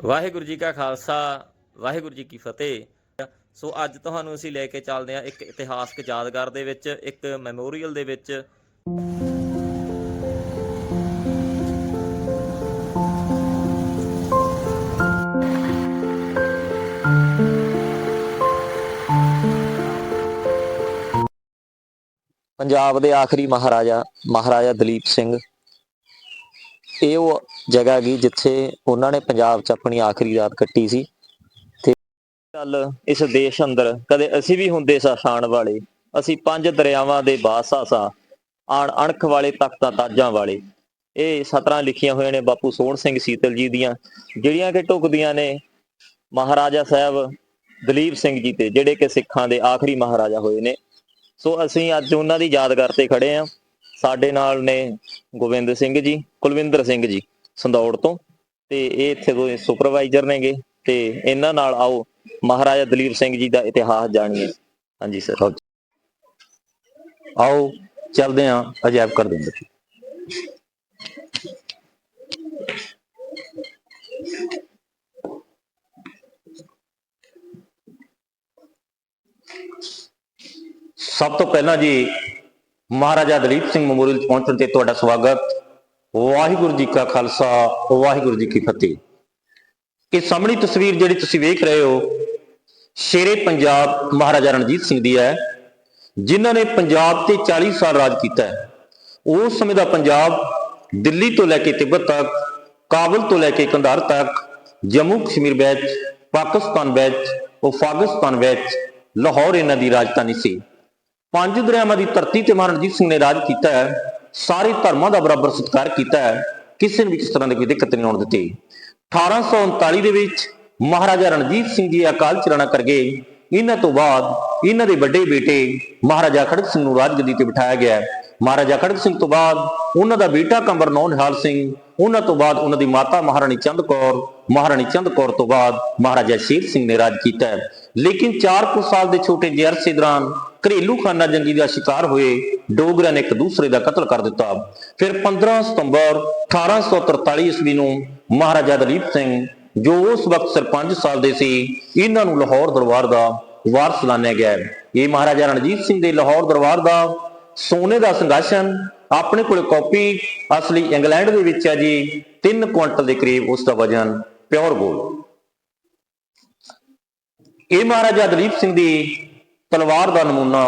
ਵਾਹਿਗੁਰੂ ਜੀ ਕਾ ਖਾਲਸਾ, ਵਾਹਿਗੁਰੂ ਜੀ ਕੀ ਫਤਿਹ। ਸੋ ਅੱਜ ਤੁਹਾਨੂੰ ਅਸੀਂ ਲੈ ਕੇ ਚੱਲਦੇ ਹਾਂ ਇੱਕ ਇਤਿਹਾਸਕ ਯਾਦਗਾਰ ਦੇ ਵਿੱਚ, ਇੱਕ ਮੈਮੋਰੀਅਲ ਦੇ ਵਿੱਚ। ਪੰਜਾਬ ਦੇ ਆਖਰੀ ਮਹਾਰਾਜਾ ਮਹਾਰਾਜਾ ਦਲੀਪ ਸਿੰਘ ਇਹ ਉਹ ਜਗ੍ਹਾ ਗਈ ਜਿੱਥੇ ਉਹਨਾਂ ਨੇ ਪੰਜਾਬ 'ਚ ਆਪਣੀ ਆਖਰੀ ਰਾਤ ਕੱਟੀ ਸੀ ਤੇ ਗੱਲ ਇਸ ਦੇਸ਼ ਅੰਦਰ ਕਦੇ ਅਸੀਂ ਵੀ ਹੁੰਦੇ ਸਾਂ ਸ਼ਾਨ ਵਾਲੇ, ਅਸੀਂ ਪੰਜ ਦਰਿਆਵਾਂ ਦੇ ਬਾਦਸ਼ਾਹ ਸਾਂ, ਆਣ ਅਣਖ ਵਾਲੇ ਤਖਤਾਂ ਤਾਜਾਂ ਵਾਲੇ। ਇਹ ਸਤਰਾਂ ਲਿਖੀਆਂ ਹੋਈਆਂ ਨੇ ਬਾਪੂ ਸੋਹਣ ਸਿੰਘ ਸੀਤਲ ਜੀ ਦੀਆਂ, ਜਿਹੜੀਆਂ ਕਿ ਢੁਕਦੀਆਂ ਨੇ ਮਹਾਰਾਜਾ ਸਾਹਿਬ ਦਲੀਪ ਸਿੰਘ ਜੀ ਤੇ, ਜਿਹੜੇ ਕਿ ਸਿੱਖਾਂ ਦੇ ਆਖਰੀ ਮਹਾਰਾਜਾ ਹੋਏ ਨੇ। ਸੋ ਅਸੀਂ ਅੱਜ ਉਹਨਾਂ ਦੀ ਯਾਦਗਾਰ ਤੇ ਖੜੇ ਆ। ਸਾਡੇ ਨਾਲ ਨੇ ਗੋਬਿੰਦ ਸਿੰਘ ਜੀ ਕੁਲਵਿੰਦਰ ਸਿੰਘ ਜੀ ਸੰਦੌੜ ਤੋਂ। ਤੇ ਇਹ ਇੱਥੇ ਦੇ ਸੁਪਰਵਾਈਜ਼ਰ ਨੇਗੇ। ਤੇ ਇਹਨਾਂ ਨਾਲ ਆਓ ਮਹਾਰਾਜਾ ਦਲੀਪ ਸਿੰਘ ਜੀ ਦਾ ਇਤਿਹਾਸ ਜਾਣੀਏ। ਹਾਂਜੀ ਸਰ ਆਓ ਚੱਲਦੇ ਹਾਂ ਅਜਾਇਬ ਘਰ ਦੇ ਅੰਦਰ। ਸਭ ਤੋਂ ਪਹਿਲਾਂ ਜੀ ਮਹਾਰਾਜਾ ਦਲੀਪ ਸਿੰਘ ਮੈਮੋਰੀਅਲ 'ਚ ਪਹੁੰਚਣ ਤੇ ਤੁਹਾਡਾ ਸਵਾਗਤ। ਵਾਹਿਗੁਰੂ ਜੀ ਕਾ ਖਾਲਸਾ, ਵਾਹਿਗੁਰੂ ਜੀ ਕੀ ਫਤਿਹ। ਇਹ ਸਾਹਮਣੀ ਤਸਵੀਰ ਜਿਹੜੀ ਤੁਸੀਂ ਵੇਖ ਰਹੇ ਹੋ, ਸ਼ੇਰੇ ਪੰਜਾਬ ਮਹਾਰਾਜਾ ਰਣਜੀਤ ਸਿੰਘ ਦੀ ਹੈ, ਜਿਨ੍ਹਾਂ ਨੇ ਪੰਜਾਬ ਤੇ 40 ਸਾਲ ਰਾਜ ਕੀਤਾ ਹੈ। ਉਸ ਸਮੇਂ ਦਾ ਪੰਜਾਬ ਦਿੱਲੀ ਤੋਂ ਲੈ ਕੇ ਤਿੱਬਤ ਤੱਕ, ਕਾਬਲ ਤੋਂ ਲੈ ਕੇ ਕੰਧਾਰ ਤੱਕ, ਜੰਮੂ ਕਸ਼ਮੀਰ ਵਿੱਚ, ਪਾਕਿਸਤਾਨ ਵਿੱਚ ਅਫਗਾਨਿਸਤਾਨ ਵਿੱਚ, ਲਾਹੌਰ ਇਹਨਾਂ ਦੀ ਰਾਜਧਾਨੀ ਸੀ। ਪੰਜ ਦਰਿਆਵਾਂ ਦੀ ਧਰਤੀ ਤੇ ਮਹਾਰਾਜਾ ਰਣਜੀਤ ਸਿੰਘ ਨੇ ਰਾਜ ਕੀਤਾ ਹੈ, ਸਾਰੇ ਧਰਮਾਂ ਦਾ ਬਰਾਬਰ ਸਤਿਕਾਰ ਕੀਤਾ ਹੈ, ਕਿਸੇ ਨੂੰ ਵੀ ਕਿਸ ਤਰ੍ਹਾਂ ਦੀ ਕੋਈ ਦਿੱਕਤ ਨਹੀਂ ਆਉਣ ਦਿੱਤੀ। 1839 ਦੇ ਵਿੱਚ ਮਹਾਰਾਜਾ ਰਣਜੀਤ ਸਿੰਘ ਜੀ ਅਕਾਲ ਚਲਾਣਾ ਕਰ ਗਏ। ਇਹਨਾਂ ਤੋਂ ਬਾਅਦ ਇਹਨਾਂ ਦੇ ਵੱਡੇ ਬੇਟੇ ਮਹਾਰਾਜਾ ਖੜਕ ਸਿੰਘ ਨੂੰ ਰਾਜਗੱਦੀ ਤੇ ਬਿਠਾਇਆ ਗਿਆ। ਮਹਾਰਾਜਾ ਖੜਕ ਸਿੰਘ ਤੋਂ ਬਾਅਦ ਉਹਨਾਂ ਦਾ ਬੇਟਾ ਕੰਬਰ ਨੌ ਨਿਹਾਲ ਸਿੰਘ, ਉਹਨਾਂ ਤੋਂ ਬਾਅਦ ਉਹਨਾਂ ਦੀ ਮਾਤਾ ਮਹਾਰਾਣੀ ਚੰਦ ਕੌਰ, ਮਹਾਰਾਣੀ ਚੰਦ ਕੌਰ ਤੋਂ ਬਾਅਦ ਮਹਾਰਾਜਾ ਸ਼ੇਰ ਸਿੰਘ ਨੇ ਰਾਜ ਕੀਤਾ ਲੇਕਿਨ 4 ਕੁ ਸਾਲ ਦੇ ਛੋਟੇ ਜਿਹੇ ਅਰਸੇ ਦੌਰਾਨ ਘਰੇਲੂ ਖਾਨਾ ਜੰਗੀ ਦਾ ਸ਼ਿਕਾਰ ਹੋਏ ਡੋਗਰਿਆਂ ਨੇ ਇੱਕ ਦੂਸਰੇ ਦਾ ਕਤਲ ਕਰ ਦਿੱਤਾ। ਫਿਰ 15 ਸਤੰਬਰ 1843 ਈਸਵੀ ਨੂੰ ਮਹਾਰਾਜਾ ਦਲੀਪ ਸਿੰਘ, ਜੋ ਉਸ ਵਕਤ ਸਰਪੰਚ ਸਾਲ ਦੇ ਸੀ, ਇਹਨਾਂ ਨੂੰ ਲਾਹੌਰ ਦਰਬਾਰ ਦਾ ਵਾਰਸ ਲਾਣਿਆ ਗਿਆ। ਇਹ ਮਹਾਰਾਜਾ ਰਣਜੀਤ ਸਿੰਘ ਦੇ ਲਾਹੌਰ ਦਰਬਾਰ ਦਾ ਸੋਨੇ ਦਾ ਸੰਗਾਸ਼ਨ ਆਪਣੇ ਕੋਲ ਕਾਪੀ, ਅਸਲੀ ਇੰਗਲੈਂਡ ਦੇ ਵਿੱਚ ਹੈ ਜੀ 3 ਕੁਇੰਟਲ ਦੇ ਕਰੀਬ ਉਸ ਦਾ ਵਜ਼ਨ ਪਿਓਰ 골ਡ ਇਹ ਮਹਾਰਾਜਾ ਦਲੀਪ ਸਿੰਘ ਦੀ ਤਲਵਾਰ ਦਾ ਨਮੂਨਾ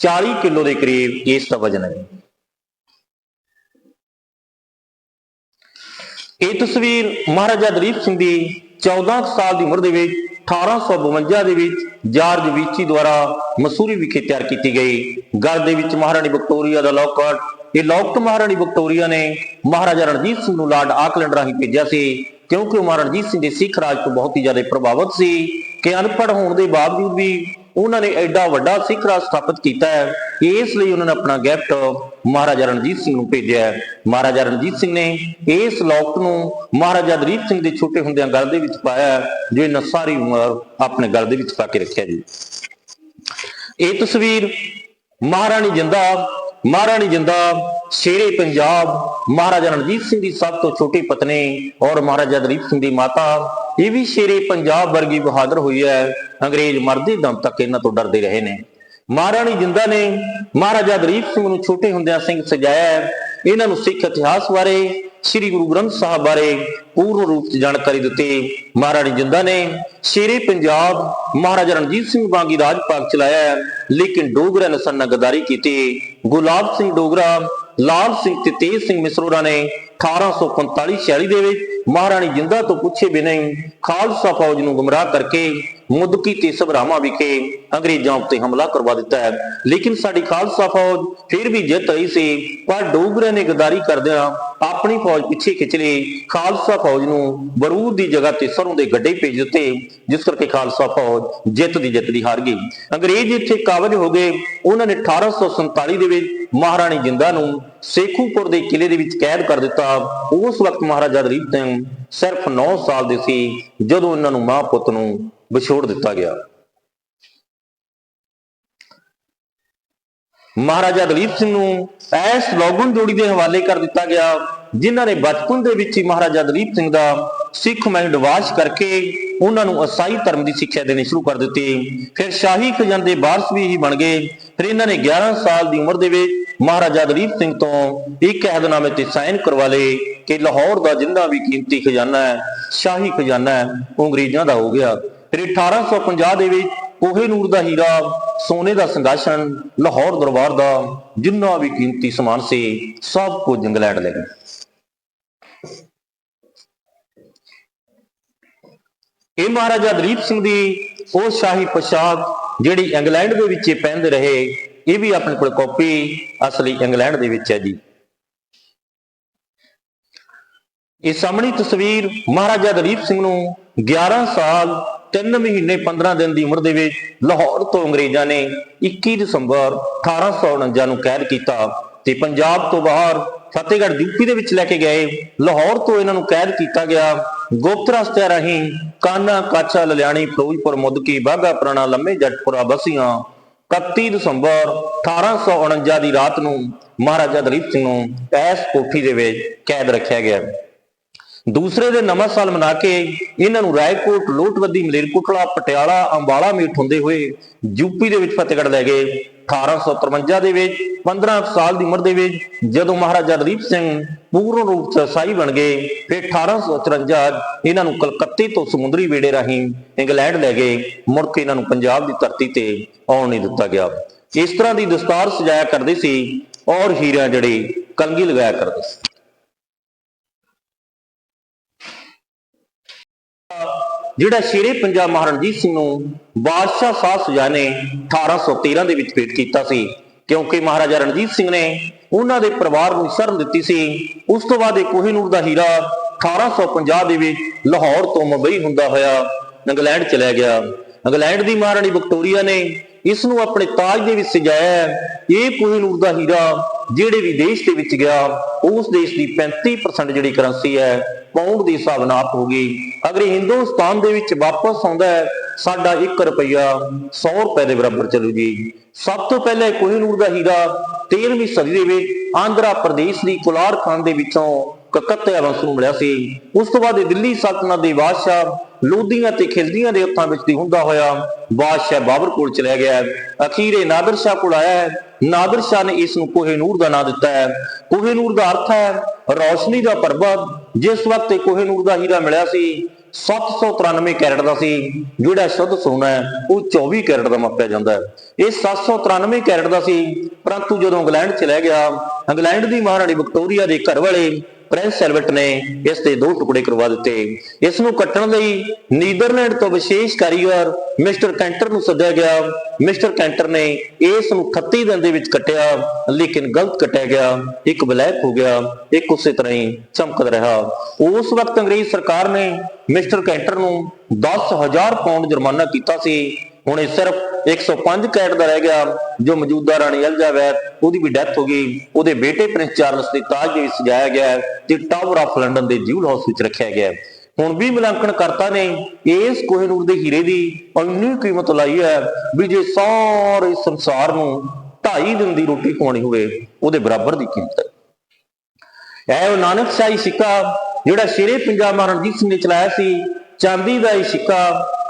40 ਕਿਲੋ ਦੇ ਕਰੀਬ ਇਸ ਦਾ ਵਜ਼ਨ ਹੈ। ਇਹ ਤਸਵੀਰ ਮਹਾਰਾਜਾ ਦਲੀਪ ਸਿੰਘ ਦੀ 14 ਸਾਲ ਦੀ ਉਮਰ ਦੇ ਵਿੱਚ 1852 ਦੇ ਵਿੱਚ ਜਾਰਜ ਵੀਚੀ ਦੁਆਰਾ ਮਸੂਰੀ ਵਿਖੇ ਤਿਆਰ ਕੀਤੀ ਗਈ। ਗਲ ਦੇ ਵਿੱਚ ਮਹਾਰਾਣੀ ਵਿਕਟੋਰੀਆ ਦਾ ਲੋਕਟ। ਇਹ ਲੋਕਟ ਮਹਾਰਾਣੀ ਵਿਕਟੋਰੀਆ ਨੇ ਮਹਾਰਾਜਾ ਰਣਜੀਤ ਸਿੰਘ ਨੂੰ ਲਾਰਡ ਆਕਲੈਂਡ ਰਾਹੀਂ ਭੇਜਿਆ ਸੀ, ਕਿਉਂਕਿ ਉਹ ਮਹਾਰਾਜਾ ਰਣਜੀਤ ਸਿੰਘ ਦੇ ਸਿੱਖ ਰਾਜ ਤੋਂ ਬਹੁਤ ਹੀ ਜ਼ਿਆਦਾ ਪ੍ਰਭਾਵਿਤ ਸੀ ਕਿ ਅਨਪੜ੍ਹ ਹੋਣ ਦੇ ਬਾਵਜੂਦ ਵੀ ਉਹਨਾਂ ਨੇ ਐਡਾ ਵੱਡਾ ਸਿੱਖ ਰਾਜ ਸਥਾਪਿਤ ਕੀਤਾ ਹੈ ਇਸ ਲਈ ਉਹਨਾਂ ਨੇ ਆਪਣਾ ਗਿਫਟ ਮਹਾਰਾਜਾ ਰਣਜੀਤ ਸਿੰਘ ਨੂੰ ਭੇਜਿਆ ਹੈ। ਮਹਾਰਾਜਾ ਰਣਜੀਤ ਸਿੰਘ ਨੇ ਇਸ ਲੋਕਟ ਨੂੰ ਮਹਾਰਾਜਾ ਦਲੀਪ ਸਿੰਘ ਦੇ ਛੋਟੇ ਹੁੰਦਿਆਂ ਗਲ ਦੇ ਵਿੱਚ ਪਾਇਆ ਜੋ ਇਹਨਾਂ ਸਾਰੀ ਉਮਰ ਆਪਣੇ ਗਲ ਦੇ ਵਿੱਚ ਪਾ ਕੇ ਰੱਖਿਆ ਜੀ ਇਹ ਤਸਵੀਰ ਮਹਾਰਾਣੀ ਜਿੰਦਾ ਮਹਾਰਾਣੀ ਜਿੰਦਾ ਸ਼ੇਰੇ ਪੰਜਾਬ, ਮਹਾਰਾਜਾ ਰਣਜੀਤ ਸਿੰਘ ਦੀ ਸਭ ਤੋਂ ਛੋਟੀ ਪਤਨੀ ਔਰ ਮਹਾਰਾਜਾ ਦਲੀਪ ਸਿੰਘ ਦੀ ਮਾਤਾ ਇਹ ਵੀ ਸ਼ੇਰੇ ਪੰਜਾਬ ਵਰਗੀ ਬਹਾਦਰ ਹੋਈ ਹੈ। ਅੰਗਰੇਜ਼ ਮਰਦੇ ਦਮ ਤੱਕ ਇਹਨਾਂ ਤੋਂ ਡਰਦੇ ਰਹੇ ਨੇ। ਮਹਾਰਾਣੀ ਜਿੰਦਾ ਨੇ ਮਹਾਰਾਜਾ ਦਲੀਪ ਸਿੰਘ ਨੂੰ ਛੋਟੇ ਹੁੰਦਿਆਂ ਸਿੰਘ ਸਜਾਇਆ ਇਹਨਾਂ ਨੂੰ ਸਿੱਖ ਇਤਿਹਾਸ ਬਾਰੇ, ਸ੍ਰੀ ਗੁਰੂ ਗ੍ਰੰਥ ਸਾਹਿਬ ਬਾਰੇ ਪੂਰਨ ਰੂਪ ਚ ਜਾਣਕਾਰੀ ਦਿੱਤੀ। ਮਹਾਰਾਣੀ ਜਿੰਦਾ ਨੇ ਸ਼ੇਰੇ ਪੰਜਾਬ ਮਹਾਰਾਜਾ ਰਣਜੀਤ ਸਿੰਘ ਵਾਂਗੀ ਰਾਜ ਭਾਗ ਚਲਾਇਆ ਲੇਕਿਨ ਡੋਗਰਾ ਨੇ ਸਨ ਗਦਾਰੀ ਕੀਤੀ। ਗੁਲਾਬ ਸਿੰਘ ਡੋਗਰਾ ਲਾਲ ਸਿੰਘ ਤੇ ਤੇਜ ਸਿੰਘ ਮਿਸਰੋਰਾ ਨੇ 1845-46 ਦੇ ਵਿੱਚ ਮਹਾਰਾਣੀ ਜਿੰਦਾ ਤੋਂ ਪੁੱਛੇ ਬਿਨਾਂ ਹੀ ਖਾਲਸਾ ਫੌਜ ਨੂੰ ਗੁੰਮਰਾਹ ਕਰਕੇ ਮੁਦਕੀ ਤੇ ਸਭਰਾਵਾਂ ਵਿਖੇ ਅੰਗਰੇਜ਼ਾਂ ਉੱਤੇ ਹਮਲਾ ਕਰਵਾ ਦਿੱਤਾ ਹੈ। ਲੇਕਿਨ ਸਾਡੀ ਖਾਲਸਾ ਫੌਜ ਫਿਰ ਵੀ ਜਿੱਤ ਰਹੀ ਸੀ। ਪਰ ਡੋਗਰੇ ਨੇ ਗਦਾਰੀ ਕਰਦਿਆਂ ਆਪਣੀ ਫੌਜ ਪਿੱਛੇ ਖਿੱਚ ਲਈ। ਖਾਲਸਾ ਫੌਜ ਨੂੰ ਬਰੂਦ ਦੀ ਜਗ੍ਹਾ ਤੇ ਸਰੋਂ ਦੇ ਗੱਡੇ ਭੇਜ ਦਿੱਤੇ, ਜਿਸ ਕਰਕੇ ਖਾਲਸਾ ਫੌਜ ਜਿੱਤ ਦੀ ਜਿੱਤ ਦੀ ਹਾਰ ਗਈ। ਅੰਗਰੇਜ਼ ਇੱਥੇ ਕਾਬਜ ਹੋ ਗਏ। ਉਹਨਾਂ ਨੇ 1847 ਦੇ ਵਿੱਚ ਮਹਾਰਾਣੀ ਜਿੰਦਾ ਨੂੰ ਸੇਖੂਪੁਰ ਦੇ ਕਿਲੇ ਦੇ ਵਿੱਚ ਕੈਦ ਕਰ ਦਿੱਤਾ। ਉਸ ਵਕਤ ਮਹਾਰਾਜਾ ਦਲੀਪ ਸਿੰਘ ਸਿਰਫ 9 ਸਾਲ ਦੇ ਸੀ, ਜਦੋਂ ਇਹਨਾਂ ਨੂੰ ਮਾਂ ਪੁੱਤ ਨੂੰ ਵਿਛੋੜ ਦਿੱਤਾ ਗਿਆ। ਮਹਾਰਾਜਾ ਦਲੀਪ ਸਿੰਘ ਨੂੰ ਐਸ ਲੋਗਨ ਜੋੜੀ ਦੇ ਹਵਾਲੇ ਕਰ ਦਿੱਤਾ ਗਿਆ, ਜਿਨ੍ਹਾਂ ਨੇ ਬਚਪਨ ਦੇ ਵਿੱਚ ਹੀ ਮਹਾਰਾਜਾ ਦਲੀਪ ਸਿੰਘ ਦਾ ਸਿੱਖ ਮਾਈਂਡ ਵਾਸ਼ ਕਰਕੇ ਉਹਨਾਂ ਨੂੰ ਈਸਾਈ ਧਰਮ ਦੀ ਸਿੱਖਿਆ ਦੇਣੀ ਸ਼ੁਰੂ ਕਰ ਦਿੱਤੀ। ਫਿਰ ਸ਼ਾਹੀ ਖਜ਼ਾਨੇ ਦੇ ਵਾਰਸ ਵੀ ਹੀ ਬਣ ਗਏ। ਫਿਰ ਇਹਨਾਂ ਨੇ 11 ਸਾਲ ਦੀ ਉਮਰ ਦੇ ਵਿੱਚ ਮਹਾਰਾਜਾ ਦਲੀਪ ਸਿੰਘ ਤੋਂ ਇੱਕ ਅਹਿਦਨਾਮੇ ਤੇ ਸਾਈਨ ਕਰਵਾ ਲਏ ਕਿ ਲਾਹੌਰ ਦਾ ਜਿੰਨਾ ਵੀ ਕੀਮਤੀ ਖਜ਼ਾਨਾ ਹੈ, ਸ਼ਾਹੀ ਖਜ਼ਾਨਾ ਹੈ, ਉਹ ਅੰਗਰੇਜ਼ਾਂ ਦਾ ਹੋ ਗਿਆ। ਫਿਰ 1850 ਦੇ ਵਿੱਚ ਕੋਹੇ ਨੂਰ ਦਾ ਹੀਰਾ, ਸੋਨੇ ਦਾ ਸੰਗਾਸ਼ਨ ਲਾਹੌਰ ਦਰਬਾਰ ਦਾ ਜਿੰਨਾ ਵੀ ਕੀਮਤੀ ਸਮਾਨ ਸੀ, ਸਭ ਕੁਝ ਇੰਗਲੈਂਡ ਲੈ ਗਏ। ਇਹ ਮਹਾਰਾਜਾ ਦਲੀਪ ਸਿੰਘ ਦੀ ਉਹ ਸ਼ਾਹੀ ਪੋਸ਼ਾਕ ਜਿਹੜੀ ਇੰਗਲੈਂਡ ਦੇ ਵਿੱਚ ਇਹ ਪਹਿਨਦੇ ਰਹੇ, ਇਹ ਵੀ ਆਪਣੇ ਕੋਲ ਕਾਪੀ ਅਸਲੀ ਇੰਗਲੈਂਡ ਦੇ ਵਿੱਚ ਹੈ ਜੀ। ਇਹ ਸਾਹਮਣੀ ਤਸਵੀਰ ਮਹਾਰਾਜਾ ਦਲੀਪ ਸਿੰਘ ਨੂੰ 11 ਸਾਲ 3 ਮਹੀਨੇ 15 ਦਿਨ ਦੀ ਉਮਰ ਦੇ ਵਿੱਚ ਲਾਹੌਰ ਤੋਂ ਅੰਗਰੇਜ਼ਾਂ ਨੇ 21 ਦਸੰਬਰ 1849 ਨੂੰ ਕੈਦ ਕੀਤਾ ਤੇ ਪੰਜਾਬ ਤੋਂ ਬਾਹਰ ਫਤਿਹਗੜ੍ਹ ਯੂਪੀ ਦੇ ਵਿੱਚ ਲੈ ਕੇ ਗਏ। ਲਾਹੌਰ ਤੋਂ ਇਹਨਾਂ ਨੂੰ ਕੈਦ ਕੀਤਾ ਗਿਆ। ਗੁਪਤ ਰਸਤੇ ਰਾਹੀਂ ਕਾਨਾ ਕਾਚਾ ਲਲਿਆਣੀ ਫਿਰੋਜ਼ਪੁਰ ਮੁਦਕੀ ਬਾਗਾ ਪੁਰਾਣਾ, ਲੰਮੇ ਜੱਟਪੁਰਾ ਬਸੀਆਂ 31 ਦਸੰਬਰ 1849 ਦੀ ਰਾਤ ਨੂੰ ਮਹਾਰਾਜਾ ਦਲੀਪ ਸਿੰਘ ਨੂੰ ਐਸ ਕੋਠੀ ਦੇ ਵਿੱਚ ਕੈਦ ਰੱਖਿਆ ਗਿਆ। ਦੂਸਰੇ ਦੇ ਨਵਾਂ ਸਾਲ ਮਨਾ ਕੇ ਇਹਨਾਂ ਨੂੰ ਰਾਏਕੋਟ, ਲੋਟਵੱਦੀ, ਮਲੇਰਕੋਟਲਾ, ਪਟਿਆਲਾ, ਅੰਬਾਲਾ ਮੀਟ ਹੁੰਦੇ ਹੋਏ ਯੂਪੀ ਦੇ ਵਿੱਚ ਫਤਿਹਗੜ੍ਹ ਲੈ ਗਏ। 1853 ਦੇ ਵਿੱਚ 15 ਸਾਲ ਦੀ ਉਮਰ ਦੇ ਵਿੱਚ ਜਦੋਂ ਮਹਾਰਾਜਾ ਰਣਦੀਪ ਸਿੰਘ ਪੂਰਨ ਰੂਪ ਚ ਸਾਈ ਬਣ ਗਏ, ਫਿਰ 1854 ਇਹਨਾਂ ਨੂੰ ਕਲਕੱਤੇ ਤੋਂ ਸਮੁੰਦਰੀ ਵੇੜੇ ਰਾਹੀਂ ਇੰਗਲੈਂਡ ਲੈ ਗਏ। ਮੁੜ ਕੇ ਇਹਨਾਂ ਨੂੰ ਪੰਜਾਬ ਦੀ ਧਰਤੀ ਤੇ ਆਉਣ ਨਹੀਂ ਦਿੱਤਾ ਗਿਆ। ਇਸ ਤਰ੍ਹਾਂ ਦੀ ਦਸਤਾਰ ਸਜਾਇਆ ਕਰਦੇ ਸੀ ਔਰ ਹੀਰਿਆਂ ਜਿਹੜੇ ਕੰਗੀ ਲਗਾਇਆ ਕਰਦੇ ਸੀ। ਜਿਹੜਾ ਸ਼ੇਰੇ ਪੰਜਾਬ ਮਹਾਰਣਜੀਤ ਸਿੰਘ ਨੂੰ ਬਾਦਸ਼ਾਹ ਸ਼ਾਹ ਸੁਜਾ ਨੇ 1813 ਦੇ ਵਿੱਚ ਭੇਟ ਕੀਤਾ ਸੀ, ਕਿਉਂਕਿ ਮਹਾਰਾਜਾ ਰਣਜੀਤ ਸਿੰਘ ਨੇ ਉਹਨਾਂ ਦੇ ਪਰਿਵਾਰ ਨੂੰ ਸ਼ਰਨ ਦਿੱਤੀ ਸੀ, ਉਸ ਤੋਂ ਬਾਅਦ ਇਹ ਕੋਹਿਨੂਰ ਦਾ ਹੀਰਾ 1850 ਦੇ ਵਿੱਚ ਲਾਹੌਰ ਤੋਂ ਮੁੰਬਈ ਹੁੰਦਾ ਹੋਇਆ ਇੰਗਲੈਂਡ ਚਲਾ ਗਿਆ। ਇੰਗਲੈਂਡ ਦੀ ਮਹਾਰਾਣੀ ਵਿਕਟੋਰੀਆ ਨੇ ਇਸ ਨੂੰ ਆਪਣੇ ਤਾਜ ਦੇ ਵਿੱਚ ਸਜਾਇਆ ਇਹ ਕੋਹਿਨੂਰ ਦਾ ਹੀਰਾ ਜਿਹੜੇ ਵੀ ਦੇਸ਼ ਦੇ ਵਿੱਚ ਗਿਆ, ਉਸ ਦੇਸ਼ ਦੀ 35% ਜਿਹੜੀ ਕਰੰਸੀ ਹੈ ਪਾਉਂਡ ਦੇ ਹਿਸਾਬ ਨਾਲ ਹੋ ਗਈ। ਅਗਰ ਇਹ ਹਿੰਦੁਸਤਾਨ ਦੇ ਵਿੱਚ ਵਾਪਸ ਆਉਂਦਾ ਹੈ, ਸਾਡਾ 1 ਰੁਪਿਆ 100 ਰੁਪਏ ਦੇ ਬਰਾਬਰ ਚੱਲੂ ਜੀ ਸਭ ਤੋਂ ਪਹਿਲਾਂ ਇਹ ਕੋਹਿਨੂਰ ਦਾ ਹੀਰਾ 13ਵੀਂ ਸਦੀ ਦੇ ਵਿੱਚ ਆਂਧਰਾ ਪ੍ਰਦੇਸ਼ ਦੀ ਕੋਲਾਰ ਖਾਨ ਦੇ ਵਿੱਚੋਂ ਕਕਤਿਆ ਵੰਸ਼ ਨੂੰ ਮਿਲਿਆ ਸੀ। ਉਸ ਤੋਂ ਬਾਅਦ ਇਹ ਦਿੱਲੀ ਸਲਤਨਤ ਦੇ ਬਾਦਸ਼ਾਹ ਲੋਧੀਆਂ ਤੇ ਖਿਲਜੀਆਂ ਦੇ ਹੱਥਾਂ ਵਿੱਚ ਦੀ ਹੁੰਦਾ ਹੋਇਆ ਬਾਦਸ਼ਾਹ ਬਾਬਰ ਕੋਲ ਚਲਾ ਗਿਆ ਹੈ। ਨਾਦਰ ਸ਼ਾਹ ਕੋਲ ਆਇਆ ਹੈ। ਨਾਦਰ ਸ਼ਾਹ ਨੇ ਇਸ ਨੂੰ ਕੋਹੇਨੂਰ ਦਾ ਨਾਮ ਦਿੱਤਾ ਹੈ। ਕੋਹੇਨੂਰ ਦਾ ਅਰਥ ਹੈ ਰੌਸ਼ਨੀ ਦਾ ਪਰਬਤ। ਜਿਸ ਵਕਤ ਇਹ ਕੋਹੇਨੂਰ ਦਾ ਹੀਰਾ ਮਿਲਿਆ ਸੀ 793 ਕੈਰਟ ਦਾ ਸੀ, ਜਿਹੜਾ ਸ਼ੁੱਧ ਸੋਨਾ ਹੈ, ਉਹ 24 ਕੈਰਟ ਦਾ ਮਾਪਿਆ ਜਾਂਦਾ ਹੈ। ਇਹ 793 ਕੈਰਟ ਦਾ ਸੀ, ਪਰੰਤੂ ਜਦੋਂ ਇੰਗਲੈਂਡ ਚਲਾ ਗਿਆ, ਇੰਗਲੈਂਡ ਦੀ ਮਹਾਰਾਣੀ ਵਿਕਟੋਰੀਆ ਦੇ ਘਰ ਵਾਲੇ ਪ੍ਰਿੰਸ ਐਲਬਰਟ ਨੇ ਇਸ ਦੇ ਦੋ ਟੁਕੜੇ ਕਰਵਾ ਦਿੱਤੇ। ਇਸ ਨੂੰ ਕੱਟਣ ਲਈ ਨੀਦਰਲੈਂਡ ਤੋਂ ਵਿਸ਼ੇਸ਼ ਕਾਰੀਗਰ ਮਿਸਟਰ ਕੈਂਟਰ ਨੂੰ ਸੱਦਿਆ ਗਿਆ। ਮਿਸਟਰ ਕੈਂਟਰ ਨੇ ਇਸ ਨੂੰ 38 ਦਿਨ ਦੇ ਵਿੱਚ ਕੱਟਿਆ, ਲੇਕਿਨ ਗਲਤ ਕੱਟਿਆ ਗਿਆ। ਇੱਕ ਬਲੈਕ ਹੋ ਗਿਆ, ਇੱਕ ਉਸੇ ਤਰ੍ਹਾਂ ਹੀ ਚਮਕਦਾ ਰਿਹਾ। ਉਸ ਵਕਤ ਅੰਗਰੇਜ਼ ਸਰਕਾਰ ਨੇ ਮਿਸਟਰ ਕੈਂਟਰ ਨੂੰ 10000 ਪਾਉਂਡ ਜੁਰਮਾਨਾ ਕੀਤਾ ਸੀ। ਹੁਣ ਇਹ ਸਿਰਫ 105 ਕੈਟ ਦਾ ਰਹਿ ਗਿਆ, ਜੋ ਮੌਜੂਦਾ ਰਾਣੀ ਐਲਜ਼ਾਬੈਥ, ਉਹਦੀ ਵੀ ਡੈਥ ਹੋ ਗਈ। ਉਹਦੇ ਬੇਟੇ ਪ੍ਰਿੰਸ ਚਾਰਲਸ ਦੇ ਤਾਜ ਦੇ ਵਿੱਚ ਸਜਾਇਆ ਗਿਆ ਤੇ ਟਾਵਰ ਆਫ ਲੰਡਨ ਦੇ ਜਿਊਲ ਹਾਊਸ ਵਿੱਚ ਰੱਖਿਆ ਗਿਆ ਹੁਣ ਵੀ ਮੁਲਾਂਕਣ ਕਰਤਾ ਨੇ, ਇਸ ਕੋਹਿਨੂਰ ਦੇ ਹੀਰੇ ਦੀ ਇੰਨੀ ਕੀਮਤ ਲਾਈ ਹੈ ਵੀ ਜੇ ਸਾਰੇ ਸੰਸਾਰ ਨੂੰ ਢਾਈ ਦਿਨ ਦੀ ਰੋਟੀ ਖਵਾਉਣੀ ਹੋਵੇ, ਉਹਦੇ ਬਰਾਬਰ ਦੀ ਕੀਮਤ ਹੈ। ਇਹ ਉਹ ਨਾਨਕ ਸ਼ਾਹੀ ਸਿੱਕਾ, ਜਿਹੜਾ ਸ਼ੇਰੇ ਪੰਜਾਬ ਮਹਾਰਾਜਾ ਸਿੰਘ ਨੇ ਚਲਾਇਆ ਸੀ, ਚਾਂਦੀ ਦਾ ਇਹ ਸਿੱਕਾ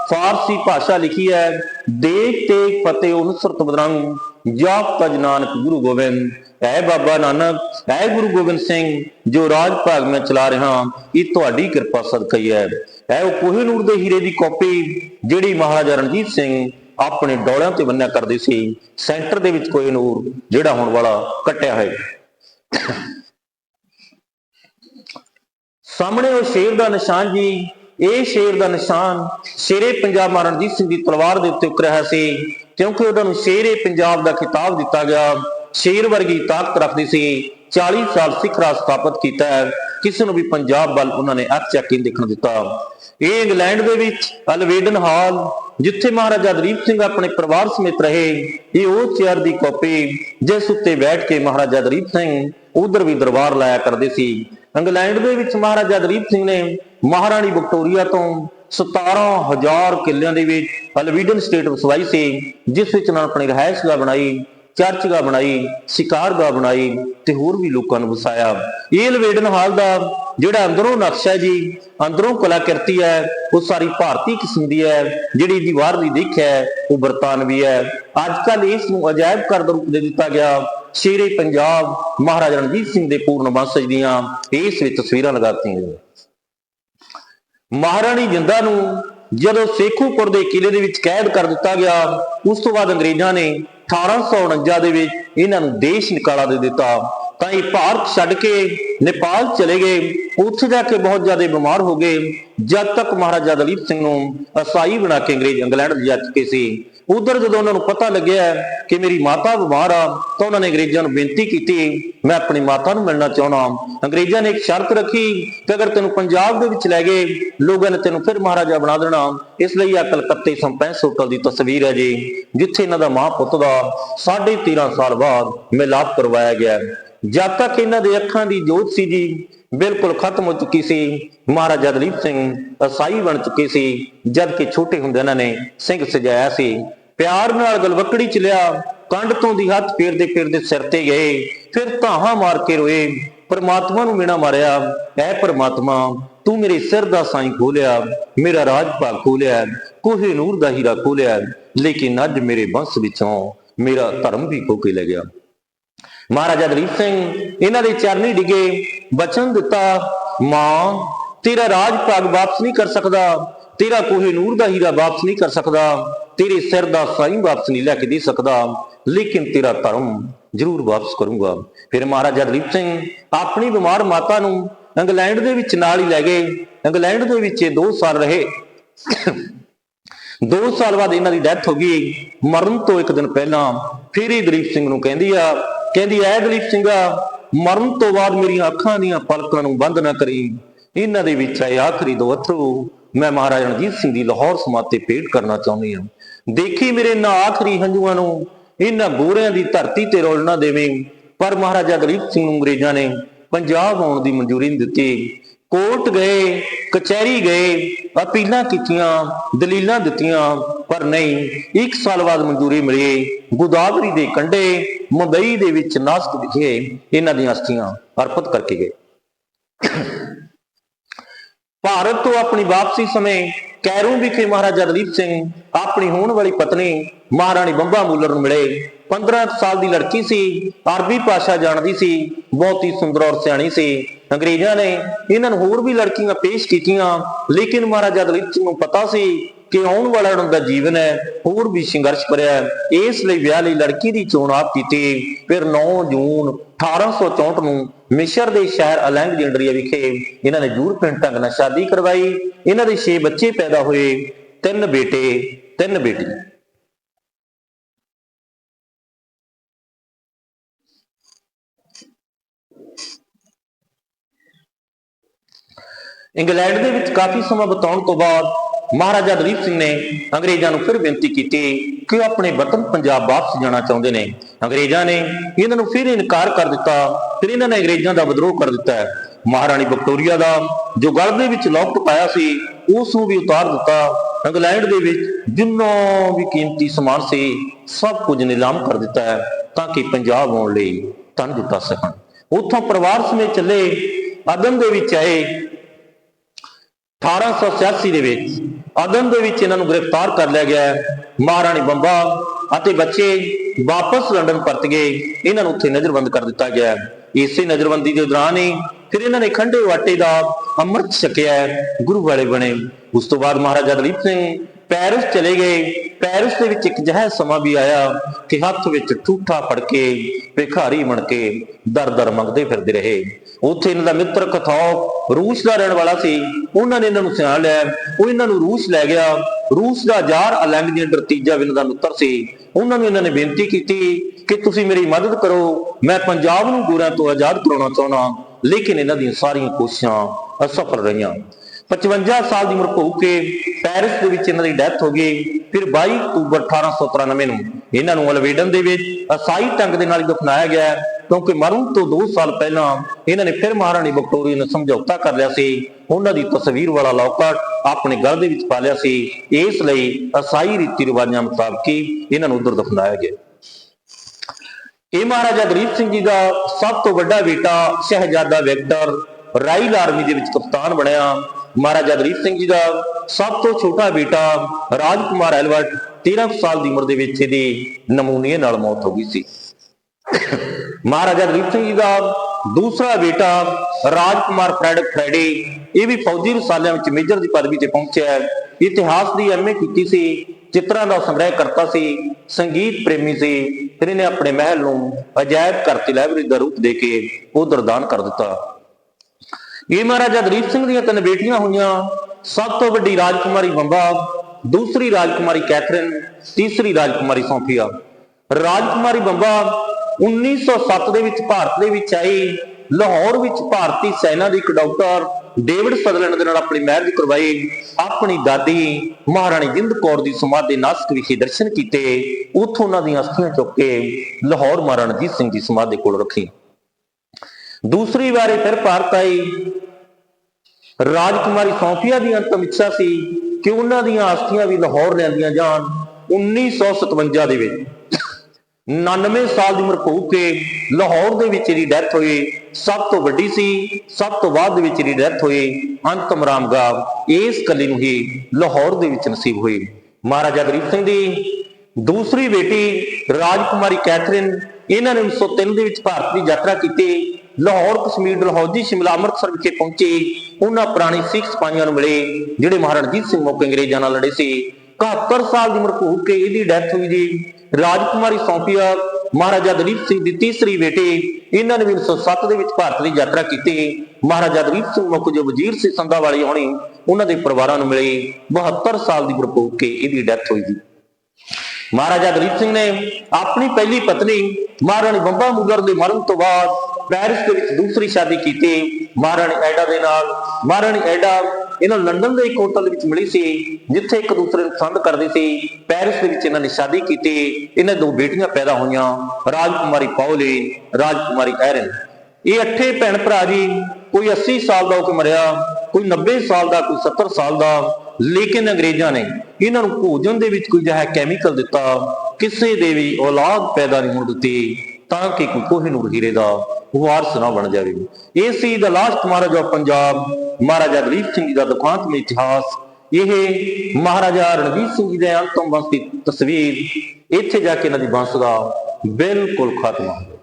ਫਾਰਸੀ ਭਾਸ਼ਾ ਲਿਖੀ ਹੈ, ਦੇਖ ਤੇ ਫਤਿਹ ਉਨਸਰਤ ਬਦਰੰਗ ਜਾਪ ਤਜ ਨਾਨਕ ਗੁਰੂ ਗੋਬਿੰਦ। ਐ ਬਾਬਾ ਨਾਨਕ, ਐ ਗੁਰੂ ਗੋਬਿੰਦ ਸਿੰਘ, ਜੋ ਰਾਜ ਭਾਗ ਮੈਂ ਚਲਾ ਰਿਹਾ ਇਹ ਤੁਹਾਡੀ ਕਿਰਪਾ ਸਦਕਾ ਹੀ ਹੈ। ਐ ਉਹ ਕੋਹਿਨੂਰ ਦੇ ਹੀਰੇ ਦੀ ਕਾਪੀ, ਜਿਹੜੀ ਮਹਾਰਾਜਾ ਰਣਜੀਤ ਸਿੰਘ ਆਪਣੇ ਡੋਲਿਆਂ ਤੇ ਬੰਨਿਆ ਕਰਦੇ ਸੀ। ਸੈਂਟਰ ਦੇ ਵਿੱਚ ਕੋਹਿਨੂਰ ਜਿਹੜਾ ਹੁਣ ਵਾਲਾ ਕੱਟਿਆ ਹੋਇਆ। ਸਾਹਮਣੇ ਉਹ ਸ਼ੇਰ ਦਾ ਨਿਸ਼ਾਨ ਜੀ ਇਹ ਸ਼ੇਰ ਦਾ ਨਿਸ਼ਾਨ ਸ਼ੇਰੇ ਪੰਜਾਬ ਮਹਾਰਾਜਾ ਰਣਜੀਤ ਸਿੰਘ ਦੀ ਤਲਵਾਰ ਦੇ ਉੱਤੇ ਉਕਰਿਆ ਹੋਇਆ ਸੀ, ਕਿਉਂਕਿ ਉਹਨਾਂ ਨੂੰ ਸ਼ੇਰੇ ਪੰਜਾਬ ਦਾ ਖਿਤਾਬ ਦਿੱਤਾ ਗਿਆ। ਸ਼ੇਰ ਵਰਗੀ ਤਾਕਤ ਰੱਖਦੀ ਸੀ। 40 ਸਾਲ ਸਿੱਖ ਰਾਜ ਸਥਾਪਿਤ ਕੀਤਾ ਕਿਸੇ ਨੂੰ ਵੀ ਪੰਜਾਬ ਵੱਲ ਉਹਨਾਂ ਨੇ ਅੱਖ ਚੱਕ ਕੇ ਦੇਖਣ ਦਿੱਤਾ। ਇਹ ਇੰਗਲੈਂਡ ਦੇ ਵਿੱਚ ਅਲਵੇਡਨ ਹਾਲ, ਜਿੱਥੇ ਮਹਾਰਾਜਾ ਦਲੀਪ ਸਿੰਘ ਆਪਣੇ ਪਰਿਵਾਰ ਸਮੇਤ ਰਹੇ, ਇਹ ਉਹ ਚੇਅਰ ਦੀ ਕਾਪੀ, ਜਿਸ ਉੱਤੇ ਬੈਠ ਕੇ ਮਹਾਰਾਜਾ ਦਲੀਪ ਸਿੰਘ ਉਧਰ ਵੀ ਦਰਬਾਰ ਲਾਇਆ ਕਰਦੇ ਸੀ। ਇੰਗਲੈਂਡ ਦੇ ਵਿੱਚ ਮਹਾਰਾਜਾ ਦਲੀਪ ਸਿੰਘ ਨੇ ਮਹਾਰਾਣੀ ਵਿਕਟੋਰੀਆ ਤੋਂ 17000 ਕਿੱਲਿਆਂ ਦੇ ਵਿੱਚ ਅਲਵੀਡਨ ਸਟੇਟ ਵਸਵਾਈ ਸੀ, ਜਿਸ ਵਿੱਚ ਉਹਨਾਂ ਆਪਣੀ ਰਿਹਾਇਸ਼ ਦਾ ਬਣਾਈ। ਚਰਚਗਾ ਬਣਾਈ, ਸ਼ਿਕਾਰਗਾ ਬਣਾਈ ਤੇ ਹੋਰ ਵੀ ਲੋਕਾਂ ਨੂੰ ਵਸਾਇਆ। ਇਹ ਲਵੇਡਨ ਹਾਲ ਦਾ ਜਿਹੜਾ ਅੰਦਰੋਂ ਨਕਸ਼ਾ ਹੈ ਜੀ, ਅੰਦਰੋਂ ਕਲਾਕ੍ਰਿਤੀ ਹੈ, ਉਹ ਸਾਰੀ ਭਾਰਤੀ ਕਿਸਮ ਦੀ ਹੈ, ਜਿਹੜੀ ਦੀਵਾਰ ਦੀ ਦਿੱਖ ਹੈ, ਉਹ ਬਰਤਾਨਵੀ ਹੈ। ਅੱਜ ਕੱਲ ਇਸ ਨੂੰ ਅਜਾਇਬ ਘਰ ਦਾ ਰੂਪ ਦੇ ਦਿੱਤਾ ਗਿਆ। ਸ਼ੇਰੇ ਪੰਜਾਬ, ਮਹਾਰਾਜਾ ਰਣਜੀਤ ਸਿੰਘ ਦੇ ਪੂਰਨ ਵੰਸ਼ਜ ਦੀਆਂ ਇਸ ਵਿੱਚ ਤਸਵੀਰਾਂ ਲਗਾਤੀਆਂ ਗਈਆਂ। ਮਹਾਰਾਣੀ ਜਿੰਦਾ ਨੂੰ ਜਦੋਂ ਸੇਖੂਪੁਰ ਦੇ ਕਿਲੇ ਦੇ ਵਿੱਚ ਕੈਦ ਕਰ ਦਿੱਤਾ ਗਿਆ, ਉਸ ਤੋਂ ਬਾਅਦ ਅੰਗਰੇਜ਼ਾਂ ਨੇ 1849 ਦੇ ਵਿੱਚ ਇਹਨਾਂ ਨੂੰ ਦੇਸ਼ ਨਿਕਾਲਾ ਦੇ ਦਿੱਤਾ। ਤਾਂ ਇਹ ਭਾਰਤ ਛੱਡ ਕੇ ਨੇਪਾਲ ਚਲੇ ਗਏ। ਉੱਥੇ ਜਾ ਕੇ ਬਹੁਤ ਜ਼ਿਆਦਾ ਬਿਮਾਰ ਹੋ ਗਏ। ਜਦ ਤੱਕ ਮਹਾਰਾਜਾ ਦਲੀਪ ਸਿੰਘ ਨੂੰ ਅਸਾਈ ਬਣਾ ਕੇ ਅੰਗਰੇਜ਼ ਇੰਗਲੈਂਡ ਜਾ ਚੁੱਕੇ ਸੀ, ਉਧਰ ਜਦੋਂ ਉਹਨਾਂ ਨੂੰ ਪਤਾ ਲੱਗਿਆ ਕਿ ਮੇਰੀ ਮਾਤਾ ਬਿਮਾਰ ਆ, ਤਾਂ ਉਹਨਾਂ ਨੇ ਅੰਗਰੇਜ਼ਾਂ ਨੂੰ ਬੇਨਤੀ ਕੀਤੀ, ਮੈਂ ਆਪਣੀ ਮਾਤਾ ਨੂੰ ਮਿਲਣਾ ਚਾਹੁੰਦਾ ਅੰਗਰੇਜ਼ਾਂ ਨੇ ਇੱਕ ਸ਼ਰਤ ਰੱਖੀ ਕਿ ਅਗਰ ਤੈਨੂੰ ਪੰਜਾਬ ਦੇ ਵਿੱਚ ਲੈ ਗਏ, ਲੋਕਾਂ ਨੇ ਤੈਨੂੰ ਫਿਰ ਮਹਾਰਾਜਾ ਬਣਾ ਦੇਣਾ। ਇਸ ਲਈ ਆ ਕਲਕੱਤੇ ਸੰਪੈਂਸ ਹੋਟਲ ਦੀ ਤਸਵੀਰ ਹੈ ਜੀ, ਜਿੱਥੇ ਇਹਨਾਂ ਦਾ ਮਾਂ ਪੁੱਤ ਦਾ 13.5 ਸਾਲ ਬਾਅਦ ਮਿਲਾਪ ਕਰਵਾਇਆ ਗਿਆ। ਜਦ ਤੱਕ ਇਹਨਾਂ ਦੇ ਅੱਖਾਂ ਦੀ ਜੋਤ ਸੀ ਜੀ, ਬਿਲਕੁਲ ਖਤਮ ਹੋ ਚੁੱਕੀ ਸੀ। ਮਹਾਰਾਜਾ ਦਲੀਪ ਸਿੰਘ ਅਸਾਈ ਬਣ ਚੁੱਕੇ ਸੀ, ਜਦ ਕਿ ਛੋਟੇ ਹੁੰਦੇ ਇਹਨਾਂ ਨੇ ਸਿੰਘ ਸਜਾਇਆ ਸੀ। ਪਿਆਰ ਨਾਲ ਗਲਵਕੜੀ ਚ ਲਿਆ, ਕੰਡ ਤੋਂ ਦੀ ਹੱਥ ਫੇਰਦੇ ਫੇਰਦੇ ਸਿਰ ਤੇ ਗਏ, ਫਿਰ ਧਾਹਾਂ ਮਾਰ ਕੇ ਰੋਏ, ਪਰਮਾਤਮਾ ਨੂੰ ਮੇਣਾ ਮਾਰਿਆ, ਐ ਪਰਮਾਤਮਾ, ਤੂੰ ਮੇਰੇ ਸਿਰ ਦਾ ਸਾਈਂ ਖੋਲਿਆ, ਮੇਰਾ ਰਾਜ ਭਾਗ ਖੋਲਿਆ, ਕੋਹੇ ਨੂਰ ਦਾ ਹੀਰਾ ਖੋਲਿਆ, ਲੇਕਿਨ ਅੱਜ ਮੇਰੇ ਬੰਸ ਵਿੱਚੋਂ ਮੇਰਾ ਧਰਮ ਵੀ ਖੋ ਕੇ ਲੈ ਗਿਆ। ਮਹਾਰਾਜਾ ਦਲੀਪ ਸਿੰਘ, ਇਹਨਾਂ ਦੇ ਚਰਨੀ ਡਿਗੇ, ਬਚਨ ਦਿੱਤਾ, ਮਾਂ, ਤੇਰਾ ਰਾਜ ਭਾਗ ਵਾਪਸ ਨਹੀਂ ਕਰ ਸਕਦਾ, ਤੇਰਾ ਕੋਹੇ ਨੂਰ ਦਾ ਹੀਰਾ ਵਾਪਸ ਨਹੀਂ ਕਰ ਸਕਦਾ, ਤੇਰੇ ਸਿਰ ਦਾ ਸਾਈਂ ਵਾਪਸ ਨਹੀਂ ਲੈ ਕੇ ਦੇ ਸਕਦਾ, ਲੇਕਿਨ ਤੇਰਾ ਧਰਮ ਜ਼ਰੂਰ ਵਾਪਸ ਕਰੂੰਗਾ। ਫਿਰ ਮਹਾਰਾਜਾ ਦਲੀਪ ਸਿੰਘ ਆਪਣੀ ਬਿਮਾਰ ਮਾਤਾ ਨੂੰ ਇੰਗਲੈਂਡ ਦੇ ਵਿੱਚ ਨਾਲ ਹੀ ਲੈ ਗਏ। ਇੰਗਲੈਂਡ ਦੇ ਵਿੱਚ ਇਹ 2 ਸਾਲ ਰਹੇ। 2 ਸਾਲ ਬਾਅਦ ਇਹਨਾਂ ਦੀ ਡੈਥ ਹੋ ਗਈ। ਮਰਨ ਤੋਂ ਇੱਕ ਦਿਨ ਪਹਿਲਾਂ ਫਿਰ ਹੀ ਦਲੀਪ ਸਿੰਘ ਨੂੰ ਕਹਿੰਦੀ ਆ ਕਹਿੰਦੀ, ਐ ਦਲੀਪ ਸਿੰਘਾ, ਮਰਨ ਤੋਂ ਬਾਅਦ ਮੇਰੀਆਂ ਅੱਖਾਂ ਦੀਆਂ ਪਲਕਾਂ ਨੂੰ ਬੰਦ ਨਾ ਕਰੀ। ਇਹਨਾਂ ਦੇ ਵਿੱਚ ਆਏ ਆਖਰੀ ਦੋ ਅਥਰੂ। ਮੈਂ ਮਹਾਰਾਜਾ ਰਣਜੀਤ ਸਿੰਘ ਦੀ ਲਾਹੌਰ ਸਮਾਤੇ ਭੇਟ ਕਰਨਾ ਚਾਹੁੰਦੀ ਹਾਂ। ਦੇਖੀ ਮੇਰੇ ਨਾ ਆਖਰੀ ਹੰਝੂਆਂ ਨੂੰ। ਇਹਨਾਂ ਗੋਰਿਆਂ ਦੀ ਧਰਤੀ ਤੇ ਰੋਲਣਾ ਦੇਵੇਂ। ਪਰ ਮਹਾਰਾਜਾ ਦਲੀਪ ਸਿੰਘ ਨੂੰ ਅੰਗਰੇਜ਼ਾਂ ਨੇ ਪੰਜਾਬ ਆਉਣ ਦੀ ਮਨਜ਼ੂਰੀ ਨਹੀਂ ਦਿੱਤੀ। ਕੋਰਟ ਗਏ, ਕਚਹਿਰੀ ਗਏ, ਅਪੀਲਾਂ ਕੀਤੀਆਂ, ਦਲੀਲਾਂ ਦਿੱਤੀਆਂ, ਪਰ ਨਹੀਂ, ਇੱਕ ਸਾਲ ਬਾਅਦ ਮਨਜ਼ੂਰੀ ਮਿਲੀ, ਗੋਦਾਵਰੀ ਦੇ ਕੰਢੇ, ਮੁੰਬਈ ਦੇ ਵਿੱਚ ਨਾਸਕ ਵਿਖੇ ਇਹਨਾਂ ਦੀਆਂ ਅਸਥੀਆਂ ਅਰਪਿਤ ਕਰਕੇ ਗਏ। ਭਾਰਤ ਤੋਂ ਆਪਣੀ ਵਾਪਸੀ ਸਮੇਂ ਕੈਰੂ ਵਿਖੇ ਮਹਾਰਾਜਾ ਦਲੀਪ ਸਿੰਘ, ਆਪਣੀ ਹੋਣ ਵਾਲੀ ਪਤਨੀ, ਮਹਾਰਾਣੀ ਬੰਬਾ ਮੂਲਰ ਨੂੰ ਮਿਲੇ। 15 ਸਾਲ ਦੀ ਲੜਕੀ ਸੀ, ਅਰਬੀ ਭਾਸ਼ਾ ਜਾਣਦੀ ਸੀ, ਬਹੁਤ ਹੀ ਸੁੰਦਰ ਔਰ ਸਿਆਣੀ ਸੀ। ਅੰਗਰੇਜ਼ਾਂ ਨੇ ਇਹਨਾਂ ਨੂੰ ਹੋਰ ਵੀ ਲੜਕੀਆਂ ਪੇਸ਼ ਕੀਤੀਆਂ। ਲੇਕਿਨ ਮਹਾਰਾਜਾ ਦਲਿਤ ਨੂੰ ਪਤਾ ਸੀ ਕਿ ਆਉਣ ਵਾਲਾ ਉਹਨਾਂ ਦਾ ਜੀਵਨ ਹੈ, ਹੋਰ ਵੀ ਸੰਘਰਸ਼ ਭਰਿਆ ਇਸ ਲਈ ਵਿਆਹ ਲਈ ਲੜਕੀ ਦੀ ਚੋਣ ਆਪ ਕੀਤੀ। ਫਿਰ 9 ਜੂਨ 1864 ਨੂੰ ਮਿਸ਼ਰ ਦੇ ਸ਼ਹਿਰ ਅਲੈਗਜ਼ੈਂਡਰੀਆ ਵਿਖੇ ਇਹਨਾਂ ਨੇ ਯੂਰਪੀਅਨ ਢੰਗ ਨਾਲ ਸ਼ਾਦੀ ਕਰਵਾਈ। ਇਹਨਾਂ ਦੇ 6 ਬੱਚੇ ਪੈਦਾ ਹੋਏ। ਤਿੰਨ ਬੇਟੇ, ਤਿੰਨ ਬੇਟੀਆਂ। ਇੰਗਲੈਂਡ ਦੇ ਵਿੱਚ ਕਾਫੀ ਸਮਾਂ ਬਿਤਾਉਣ ਤੋਂ ਬਾਅਦ ਮਹਾਰਾਜਾ ਦਲੀਪ ਸਿੰਘ ਨੇ ਅੰਗਰੇਜ਼ਾਂ ਨੂੰ ਫਿਰ ਬੇਨਤੀ ਕੀਤੀ ਕਿ ਉਹ ਆਪਣੇ ਵਤਨ ਪੰਜਾਬ ਵਾਪਸ ਜਾਣਾ ਚਾਹੁੰਦੇ ਨੇ। ਅੰਗਰੇਜ਼ਾਂ ਨੇ ਇਹਨਾਂ ਨੂੰ ਫਿਰ ਇਨਕਾਰ ਕਰ ਦਿੱਤਾ ਫਿਰ ਇਹਨਾਂ ਨੇ ਅੰਗਰੇਜ਼ਾਂ ਦਾ ਵਿਦਰੋਹ ਕਰ ਦਿੱਤਾ। ਮਹਾਰਾਣੀ ਵਿਕਟੋਰੀਆ ਦਾ ਜੋ ਗਲ ਦੇ ਵਿੱਚ ਲੋਕਟ ਪਾਇਆ ਸੀ, ਉਸ ਨੂੰ ਵੀ ਉਤਾਰ ਦਿੱਤਾ। ਇੰਗਲੈਂਡ ਦੇ ਵਿੱਚ ਜਿੰਨਾ ਵੀ ਕੀਮਤੀ ਸਮਾਨ ਸੀ, ਸਭ ਕੁਝ ਨਿਲਾਮ ਕਰ ਦਿੱਤਾ ਹੈ ਤਾਂ ਕਿ ਪੰਜਾਬ ਆਉਣ ਲਈ ਤਨ ਦਿੱਤਾ ਸਕਣ। ਉੱਥੋਂ ਪਰਿਵਾਰ ਸਮੇਤ ਚੱਲੇ ਆਦਮ ਦੇ ਵਿੱਚ ਆਏ 1886 ਦੇ ਵਿੱਚ ਅਦਨ ਦੇ ਵਿੱਚ ਇਹਨਾਂ ਨੂੰ ਗ੍ਰਿਫਤਾਰ ਕਰ ਲਿਆ ਗਿਆ ਮਹਾਰਾਣੀ ਬੰਬਾ ਅਤੇ ਬੱਚੇ ਵਾਪਸ ਲੰਡਨ ਪਰਤ ਗਏ। ਇਹਨਾਂ ਨੂੰ ਉੱਥੇ ਨਜ਼ਰਬੰਦ ਕਰ ਦਿੱਤਾ ਗਿਆ ਇਸੇ ਨਜ਼ਰਬੰਦੀ ਦੇ ਦੌਰਾਨ ਹੀ ਫਿਰ ਇਹਨਾਂ ਨੇ ਖੰਡੇ ਵਾਟੇ ਦਾ ਅੰਮ੍ਰਿਤ ਛਕਿਆ ਹੈ, ਗੁਰੂ ਵਾਲੇ ਬਣੇ। ਉਸ ਤੋਂ ਬਾਅਦ ਮਹਾਰਾਜਾ ਦਲੀਪ ਸਿੰਘ ਪੈਰਿਸ ਚਲੇ ਗਏ। ਪੈਰਿਸ ਦੇ ਵਿੱਚ ਇੱਕ ਜਹਾ ਸਮਾਂ ਵੀ ਆਇਆ ਕਿ ਹੱਥ ਵਿੱਚ ਠੂਠਾ ਫੜ ਕੇ, ਭਿਖਾਰੀ ਬਣ ਕੇ ਦਰ ਦਰ ਮੰਗਦੇ ਫਿਰਦੇ ਰਹੇ। ਉੱਥੇ ਇਹਨਾਂ ਦਾ ਮਿੱਤਰ ਕਥੌਕ ਰੂਸ ਦਾ ਰਹਿਣ ਵਾਲਾ ਸੀ। ਉਹਨਾਂ ਨੇ ਇਹਨਾਂ ਨੂੰ ਸਿਆਣ ਲਿਆ। ਉਹ ਇਹਨਾਂ ਨੂੰ ਰੂਸ ਲੈ ਗਿਆ। ਰੂਸ ਦਾ ਜ਼ਾਰ ਅਲੈਗਜ਼ੈਂਡਰ ਤੀਜਾ ਵੀ ਇਹਨਾਂ ਦਾ ਮਿੱਤਰ ਸੀ। ਉਹਨਾਂ ਨੂੰ ਇਹਨਾਂ ਨੇ ਬੇਨਤੀ ਕੀਤੀ ਕਿ ਤੁਸੀਂ ਮੇਰੀ ਮਦਦ ਕਰੋ। ਮੈਂ ਪੰਜਾਬ ਨੂੰ ਗੋਰਿਆਂ ਤੋਂ ਆਜ਼ਾਦ ਕਰਾਉਣਾ ਚਾਹੁੰਦਾ ਲੇਕਿਨ ਇਹਨਾਂ ਦੀਆਂ ਸਾਰੀਆਂ ਕੋਸ਼ਿਸ਼ਾਂ ਅਸਫਲ ਰਹੀਆਂ। 55 ਸਾਲ ਦੀ ਉਮਰ ਭੋਗ ਕੇ ਪੈਰਿਸ ਦੇ ਵਿੱਚ ਇਹਨਾਂ ਦੀ ਡੈਥ ਹੋ ਗਈ। ਫਿਰ 22 ਅਕਤੂਬਰ 1893 ਨੂੰ ਇਹਨਾਂ ਨੂੰ ਅਲਵੇਡਨ ਦੇ ਵਿੱਚ ਅਸਾਈ ਢੰਗ ਦੇ ਨਾਲ ਦਫਨਾਇਆ ਗਿਆ ਕਿਉਂਕਿ ਮਰਨ ਤੋਂ 2 ਸਾਲ ਪਹਿਲਾਂ ਇਹਨਾਂ ਨੇ ਫਿਰ ਮਹਾਰਾਣੀ ਵਿਕਟੋਰੀਆ ਨਾਲ ਸਮਝੌਤਾ ਕਰ ਲਿਆ ਸੀ। ਉਹਨਾਂ ਦੀ ਤਸਵੀਰ ਵਾਲਾ ਲੌਕਟ ਆਪਣੇ ਗਲ ਦੇ ਵਿੱਚ ਪਾ ਲਿਆ ਸੀ। ਇਸ ਲਈ ਅਸਾਈ ਰੀਤੀ ਰਿਵਾਜਾਂ ਮੁਤਾਬਕ ਹੀ ਇਹਨਾਂ ਨੂੰ ਉਧਰ ਦਫਨਾਇਆ ਗਿਆ। ਇਹ ਮਹਾਰਾਜਾ ਗਰੀਬ ਸਿੰਘ ਜੀ ਦਾ ਸਭ ਤੋਂ ਵੱਡਾ ਬੇਟਾ ਸ਼ਹਿਜ਼ਾਦਾ ਵਿਕਟਰ ਰਾਇਲ ਆਰਮੀ ਦੇ ਵਿੱਚ ਕਪਤਾਨ ਬਣਿਆ। ਮਹਾਰਾਜਾ ਗਰੀਬ ਸਿੰਘ ਜੀ ਦਾ ਸਭ ਤੋਂ ਛੋਟਾ ਬੇਟਾ ਰਾਜਕੁਮਾਰ ਐਲਬਰਟ 13 ਕੁ ਸਾਲ ਦੀ ਉਮਰ ਦੇ ਵਿੱਚ ਇਹਦੀ ਨਮੂਨੀਏ ਨਾਲ ਮੌਤ ਹੋ ਗਈ ਸੀ। ਮਹਾਰਾਜਾ ਗਰੀਬ ਸਿੰਘ ਜੀ ਦਾ ਦੂਸਰਾ ਬੇਟਾ ਰਾਜਕੁਮਾਰ ਫਰੈਡਿਕ ਫਰੈਡੀ, ਇਹ ਵੀ ਫੌਜੀ ਰਸਾਲਿਆਂ ਵਿੱਚ ਮੇਜਰ ਦੀ ਪਦਵੀ ਤੇ ਪਹੁੰਚਿਆ ਇਤਿਹਾਸ ਦੀ ਐਮਏ ਕੀਤੀ ਸੀ, ਚਿੱਤਰਾਂ ਦਾ ਸੰਗ੍ਰਹਿ ਕਰਤਾ ਸੀ, ਸੰਗੀਤ ਪ੍ਰੇਮੀ ਸੀ, ਫਿਰ ਇਹਨੇ ਆਪਣੇ ਮਹਿਲ ਨੂੰ ਅਜਾਇਬ ਘਰ ਤੇ ਲਾਇਬ੍ਰੇਰੀ ਦਾ ਰੂਪ ਦੇ ਕੇ ਉਧਰ ਦਾਨ ਕਰ ਦਿੱਤਾ। ਇਹ ਮਹਾਰਾਜਾ ਗਰੀਬ ਸਿੰਘ ਦੀਆਂ ਤਿੰਨ ਬੇਟੀਆਂ ਹੋਈਆਂ। ਸਭ ਤੋਂ ਵੱਡੀ ਰਾਜਕੁਮਾਰੀ ਬੰਬਾ, ਦੂਸਰੀ ਰਾਜਕੁਮਾਰੀ ਕੈਥਰੀਨ, ਤੀਸਰੀ ਰਾਜਕੁਮਾਰੀ ਸੋਫੀਆ। ਰਾਜਕੁਮਾਰੀ ਬੰਬਾ 1907 ਦੇ ਵਿੱਚ ਭਾਰਤ ਦੇ ਵਿੱਚ ਆਈ। ਲਾਹੌਰ ਵਿੱਚ ਭਾਰਤੀ ਸੈਨਾ ਦੇ ਇੱਕ ਡਾਕਟਰ ਡੇਵਿਡ ਸਦਲੈਂਡ ਦੇ ਨਾਲ ਆਪਣੀ ਮੈਰਿਜ ਕਰਵਾਈ। ਆਪਣੀ ਦਾਦੀ ਮਹਾਰਾਣੀ ਜਿੰਦ ਕੌਰ ਦੀ ਸਮਾਧੀ ਨਾਸਕ ਵਿਖੇ ਦਰਸ਼ਨ ਕੀਤੇ। ਉੱਥੋਂ ਉਹਨਾਂ ਦੀਆਂ ਅਸਥੀਆਂ ਚੁੱਕ ਕੇ ਲਾਹੌਰ ਮਹਾਰਾਣਾ ਰਣਜੀਤ ਸਿੰਘ ਦੀ ਸਮਾਧੀ ਕੋਲ ਰੱਖੀ। ਦੂਸਰੀ ਵਾਰੀ ਫਿਰ ਭਾਰਤ ਆਈ। ਰਾਜਕੁਮਾਰੀ ਸੌਫੀਆ ਦੀ ਅੰਤਮ ਇੱਛਾ ਸੀ ਕਿ ਉਹਨਾਂ ਦੀਆਂ ਅਸਥੀਆਂ ਵੀ ਲਾਹੌਰ ਲਿਆਂਦੀਆਂ ਜਾਣ 1957 ਦੇ ਵਿੱਚ। 99 ਸਾਲ ਦੀ ਉਮਰ ਭੋਗ ਕੇ ਲਾਹੌਰ ਦੇ ਵਿੱਚ ਇਹਦੀ ਡੈਥ ਹੋਈ। ਸਭ ਤੋਂ ਵੱਡੀ ਸੀ, ਸਭ ਤੋਂ ਬਾਅਦ ਦੇ ਵਿੱਚ ਇਹਦੀ ਡੈਥ ਹੋਈ। ਅੰਤਮ ਰਾਮਗਾਵ ਇਸ ਕੱਲੀ ਨੂੰ ਹੀ ਲਾਹੌਰ ਦੇ ਵਿੱਚ ਨਸੀਬ ਹੋਈ। ਮਹਾਰਾਜਾ ਗਰੀਬ ਸਿੰਘ ਦੀ ਦੂਸਰੀ ਬੇਟੀ ਰਾਜਕੁਮਾਰੀ ਕੈਥਰੀਨ, ਇਹਨਾਂ ਨੇ 1903 ਦੇ ਵਿੱਚ ਭਾਰਤ ਦੀ ਯਾਤਰਾ ਕੀਤੀ। ਲਾਹੌਰ, ਕਸ਼ਮੀਰ ਡਲਹੌਜੀ ਸ਼ਿਮਲਾ, ਅੰਮ੍ਰਿਤਸਰ ਵਿਖੇ ਪਹੁੰਚੇ। ਉਹਨਾਂ ਪੁਰਾਣੇ ਸਿੱਖ ਸਿਪਾਹੀਆਂ ਨੂੰ ਮਿਲੇ, ਜਿਹੜੇ ਮਹਾਰਾਣਾ ਸਿੰਘ ਮੌਕੇ ਅੰਗਰੇਜ਼ਾਂ ਨਾਲ ਲੜੇ ਸੀ। 71 ਸਾਲ ਦੀ ਉਮਰ ਭੋਗ ਕੇ ਇਹਦੀ ਡੈਥ ਹੋਈ ਜੀ। ਰਾਜਕੁਮਾਰੀ ਸੌਂਪੀਆ, ਮਹਾਰਾਜਾ ਦਲੀਪ ਸਿੰਘ ਦੀ ਤੀਸਰੀ ਬੇਟੀ। ਇਹਨਾਂ ਨੇ 1907 ਦੇ ਵਿੱਚ ਭਾਰਤ ਦੀ ਯਾਤਰਾ ਕੀਤੀ। ਮਹਾਰਾਜਾ ਦਲੀਪ ਸਿੰਘ ਮੁੱਖ ਜੋ ਵਜ਼ੀਰ ਸੀ, ਸੰਧਾ ਵਾਲੀ ਹੋਣੀ, ਉਹਨਾਂ ਦੇ ਪਰਿਵਾਰਾਂ ਨੂੰ ਮਿਲੇ। 72 ਸਾਲ ਦੀ ਉਮਰ ਭੋਗ ਕੇ ਇਹਦੀ ਡੈਥ ਹੋਈ ਜੀ। ਮਹਾਰਾਜਾ ਦਲੀਪ ਸਿੰਘ ਨੇ ਆਪਣੀ ਪਹਿਲੀ ਪਤਨੀ, ਮਹਾਰਾਣੀ ਬੰਬਾ ਮੁਗਰ ਦੇ ਮਰਨ ਤੋਂ ਬਾਅਦ ਪੈਰਿਸ ਦੇ ਵਿੱਚ ਦੂਸਰੀ ਸ਼ਾਦੀ ਕੀਤੀ। ਮਹਾਰਾਣੀ ਐਡਾ ਦੇ ਨਾਲ ਮਹਾਰਾਣੀ ਐਡਾ ਇਹਨਾਂ ਲੰਡਨ ਦੇ ਇੱਕ ਹੋਟਲ ਵਿੱਚ ਮਿਲੀ ਸੀ, ਜਿੱਥੇ ਇੱਕ ਦੂਸਰੇ ਨੂੰ ਪਸੰਦ ਕਰਦੇ ਸੀ। ਪੈਰਿਸ ਦੇ ਵਿੱਚ ਇਹਨਾਂ ਨੇ ਸ਼ਾਦੀ ਕੀਤੀ। ਇਹਨਾਂ ਦੋ ਬੇਟੀਆਂ ਪੈਦਾ ਹੋਈਆਂ, ਰਾਜਕੁਮਾਰੀ ਪੌਲੀ, ਰਾਜਕੁਮਾਰੀ ਐਰਨ। ਇਹ ਅੱਠੇ ਭੈਣ ਭਰਾ ਜੀ, ਕੋਈ 80 ਸਾਲ ਦਾ ਹੋ ਮਰਿਆ, ਕੋਈ 90 ਸਾਲ ਦਾ, ਕੋਈ 70 ਸਾਲ ਦਾ, ਲੇਕਿਨ ਅੰਗਰੇਜ਼ਾਂ ਨੇ ਇਹਨਾਂ ਨੂੰ ਭੋਜਨ ਦੇ ਵਿੱਚ ਕੋਈ ਜਿਹਾ ਕੈਮੀਕਲ ਦਿੱਤਾ, ਕਿਸੇ ਦੇ ਵੀ ਔਲਾਦ ਪੈਦਾ ਨਹੀਂ ਹੋਣ ਦਿੱਤੀ, ਤਾਂ ਕਿ ਕੋਈ ਕੋਹਿਨੂਰ ਹੀਰੇ ਦਾ ਵਾਰਸ ਨਾ ਬਣ ਜਾਵੇ। ਇਹ ਸੀ ਦਾ ਲਾਸਟ ਮਹਾਰਾਜਾ ਪੰਜਾਬ, ਮਹਾਰਾਜਾ ਦਲੀਪ ਸਿੰਘ ਜੀ ਦਾ ਦੁਖਾਂਤਮਈ ਇਤਿਹਾਸ। ਇਹ ਮਹਾਰਾਜਾ ਰਣਜੀਤ ਸਿੰਘ ਜੀ ਦੇ ਅੰਤਮ ਵੰਸ਼ ਦੀ ਤਸਵੀਰ, ਇੱਥੇ ਜਾ ਕੇ ਇਹਨਾਂ ਦੀ ਵੰਸ਼ ਦਾ ਬਿਲਕੁਲ ਖਤਮ ਹੋ ਗਿਆ।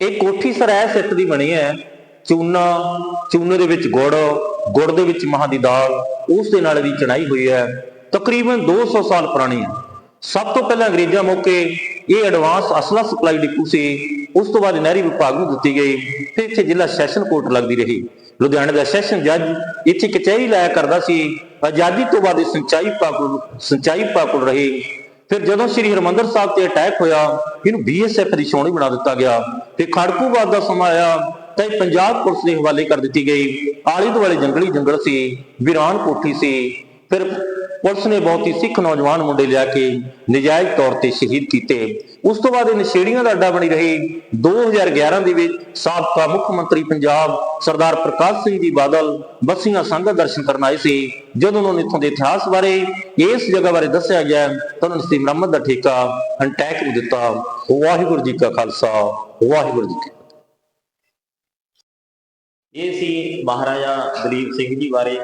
ਇਹ ਕੋਠੀ ਸਰ ਐ ਸਿੱਤ ਦੀ ਬਣੀ ਹੈ, ਚੂਨਾ, ਚੂਨੇ ਦੇ ਵਿੱਚ ਗੁੜ ਗੁੜ ਦੇ ਵਿੱਚ ਮਹਾਂ ਦੀ ਦਾਲ, ਉਸ ਦੇ ਨਾਲ ਇਹਦੀ ਚਣਾਈ ਹੋਈ ਹੈ। ਤਕਰੀਬਨ 200 ਸਾਲ ਪੁਰਾਣੀ ਹੈ। ਸਭ ਤੋਂ ਪਹਿਲਾਂ ਅੰਗਰੇਜ਼ਾਂ ਮੌਕੇ ਇਹ ਐਡਵਾਂਸ ਅਸਲਾ ਸਪਲਾਈ ਡਿਪੂ ਸੀ ਉਸ ਤੋਂ ਬਾਅਦ ਨਹਿਰੀ ਵਿਭਾਗ ਨੂੰ ਦਿੱਤੀ ਗਈ, ਫਿਰ ਇੱਥੇ ਜ਼ਿਲ੍ਹਾ ਸੈਸ਼ਨ ਕੋਰਟ ਲੱਗਦੀ ਰਹੀ। ਲੁਧਿਆਣੇ ਦਾ ਸੈਸ਼ਨ ਜੱਜ ਇੱਥੇ ਕਚਹਿਰੀ ਲਾਇਆ ਕਰਦਾ ਸੀ, ਆਜ਼ਾਦੀ ਤੋਂ ਬਾਅਦ ਸਿੰਚਾਈ ਵਿਭਾਗ ਸਿੰਚਾਈ ਵਿਭਾਗ ਰਹੀ। ਫਿਰ ਜਦੋਂ ਸ੍ਰੀ ਹਰਮੰਦਰ ਸਾਹਿਬ ਤੇ ਅਟੈਕ ਹੋਇਆ, ਇਹਨੂੰ ਬੀਐਸਐਫ ਦੀ ਸ਼ੋਣੀ ਬਣਾ ਦਿੱਤਾ ਗਿਆ। ਤੇ ਖੜਕੂਬਾਦ ਦਾ ਸਮਾਂ ਆਇਆ, ਤਾਂ ਇਹ ਪੰਜਾਬ ਪੁਲਿਸ ਦੇ ਹਵਾਲੇ ਕਰ ਦਿੱਤੀ ਗਈ। ਆਲੇ ਦੁਆਲੇ ਜੰਗਲੀ ਜੰਗਲ ਸੀ, ਵੀਰਾਨ ਕੋਠੀ ਸੀ। ਫਿਰ ਪੁਲਿਸ ਨੇ ਬਹੁਤ ਹੀ ਸਿੱਖ ਨੌਜਵਾਨ ਮੁੰਡੇ ਲਿਆ ਕੇ ਨਜਾਇਜ਼ ਤੌਰ ਤੇ ਸ਼ਹੀਦ ਕੀਤੇ। ਉਸ ਤੋਂ ਬਾਅਦ ਇਹ ਨਸ਼ੇੜੀਆਂ ਦਾ ਅੱਡਾ ਬਣੀ ਰਹੀ। 2011 ਦੇ ਵਿੱਚ ਸਾਬਕਾ ਮੁੱਖ ਮੰਤਰੀ ਪੰਜਾਬ ਸਰਦਾਰ ਪ੍ਰਕਾਸ਼ ਸਿੰਘ ਜੀ ਬਾਦਲ ਬੱਸੀਆਂ ਸੰਗਤ ਦਰਸ਼ਨ ਕਰਨ ਆਏ ਸੀ। ਜਦੋਂ ਉਹਨਾਂ ਨੂੰ ਇੱਥੋਂ ਦੇ ਇਤਿਹਾਸ ਬਾਰੇ ਇਸ ਜਗ੍ਹਾ ਬਾਰੇ ਦੱਸਿਆ ਗਿਆ, ਤਾਂ ਉਹਨਾਂ ਨੇ ਸ੍ਰੀ ਮੁਹੰਮਦ ਦਾ ਠੇਕਾ ਅੰਟੈਕ ਨੂੰ ਦਿੱਤਾ। ਵਾਹਿਗੁਰੂ ਜੀ ਕਾ ਖਾਲਸਾ, ਵਾਹਿਗੁਰੂ ਜੀ ਕੀ ਇਹ ਸੀ ਮਹਾਰਾਜਾ ਦਲੀਪ ਸਿੰਘ ਜੀ ਬਾਰੇ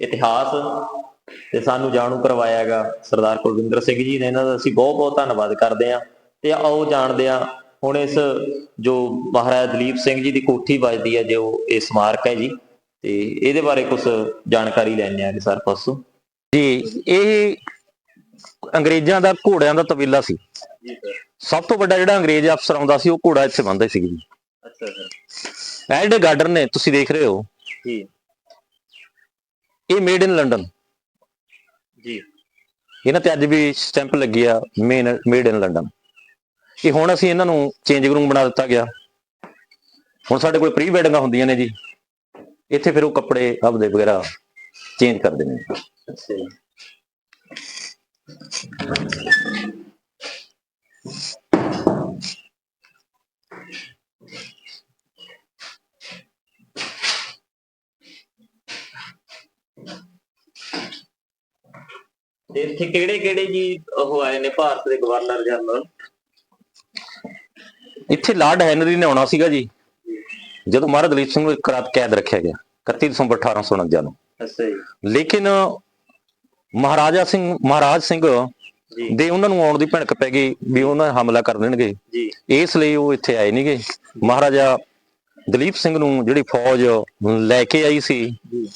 ਇਤਿਹਾਸ। ਤੇ ਸਾਨੂੰ ਜਾਣੂ ਕਰਵਾਇਆਗਾ ਸਰਦਾਰ ਕੁਲਵਿੰਦਰ ਸਿੰਘ ਜੀ ਨੇ। ਇਹਨਾਂ ਦਾ ਅਸੀਂ ਬਹੁਤ ਬਹੁਤ ਧੰਨਵਾਦ ਕਰਦੇ ਹਾਂ ਤੇ ਆਓ ਜਾਣਦੇ ਹਾਂ ਹੁਣ ਇਸ ਜੋ ਮਹਾਰਾਜਾ ਦਲੀਪ ਸਿੰਘ ਜੀ ਦੀ ਕੋਠੀ ਵੱਜਦੀ ਹੈ ਜੋ ਇਹ ਸਮਾਰਕ ਹੈ ਜੀ ਤੇ ਇਹਦੇ ਬਾਰੇ ਕੁਝ ਜਾਣਕਾਰੀ ਲੈਣੇ ਆ ਸਰ ਪਾਸੋਂ। ਜੀ ਇਹ ਅੰਗਰੇਜ਼ਾਂ ਦਾ ਘੋੜਿਆਂ ਦਾ ਤਬੀਲਾ ਸੀ। ਜੀ ਸਰ। ਸਭ ਤੋਂ ਵੱਡਾ ਜਿਹੜਾ ਅੰਗਰੇਜ਼ ਅਫਸਰ ਆਉਂਦਾ ਸੀ ਉਹ ਘੋੜਾ ਇੱਥੇ ਬੰਨਦੇ ਸੀ ਜੀ। ਅੱਛਾ ਸਰ ਜਿਹੜੇ ਗਾਰਡਨ ਨੇ ਤੁਸੀਂ ਦੇਖ ਰਹੇ ਹੋ। ਜੀ। ਇਹ ਮੇਡ ਇਨ ਲੰਡਨ। ਜੀ ਇਹਨਾਂ ਤੇ ਅੱਜ ਵੀ ਸਟੈਂਪ ਲੱਗੀ ਆ ਮੇਨ ਮੇਡ ਇਨ ਲੰਡਨ ਇਹ ਹੁਣ ਅਸੀਂ ਇਹਨਾਂ ਨੂੰ ਚੇਂਜ ਰੂਮ ਬਣਾ ਦਿੱਤਾ ਗਿਆ। ਹੁਣ ਸਾਡੇ ਕੋਲ ਪ੍ਰੀ ਵੈਡਿੰਗਾਂ ਹੁੰਦੀਆਂ ਨੇ ਜੀ। ਇੱਥੇ ਫਿਰ ਉਹ ਕੱਪੜੇ ਆਪਦੇ ਵਗੈਰਾ ਚੇਂਜ ਕਰਦੇ ਨੇ। ਤੇ ਇੱਥੇ ਕਿਹੜੇ ਕਿਹੜੇ ਜੀ ਉਹ ਆਏ ਨੇ ਭਾਰਤ ਦੇ ਗਵਰਨਰ ਜਨਰਲ ਇੱਥੇ ਲਾਰਡ ਹੈਨਰੀ ਨੇ ਆਉਣਾ ਸੀਗਾ ਜੀ। ਜਦੋਂ ਮਹਾਰਾਜਾ ਦਲੀਪ ਸਿੰਘ ਨੂੰ ਇੱਕ ਰਾਤ ਕੈਦ ਰੱਖਿਆ ਗਿਆ 31 ਦਸੰਬਰ 1849 ਨੂੰ। ਅੱਛਾ ਜੀ। ਲੇਕਿਨ ਮਹਾਰਾਜਾ ਸਿੰਘ ਮਹਾਰਾਜ ਸਿੰਘ ਜੀ। ਦੇ ਉਹਨਾਂ ਨੂੰ ਆਉਣ ਦੀ ਭਣਕ ਪੈ ਗਈ ਵੀ ਉਹਨਾਂ ਹਮਲਾ ਕਰ ਦੇਣਗੇ। ਜੀ। ਇਸ ਲਈ ਉਹ ਇੱਥੇ ਆਏ ਨਹੀਂਗੇ ਮਹਾਰਾਜਾ ਦਲੀਪ ਸਿੰਘ ਨੂੰ ਜਿਹੜੀ ਫੌਜ ਲੈ ਕੇ ਆਈ ਸੀ ਜੀ।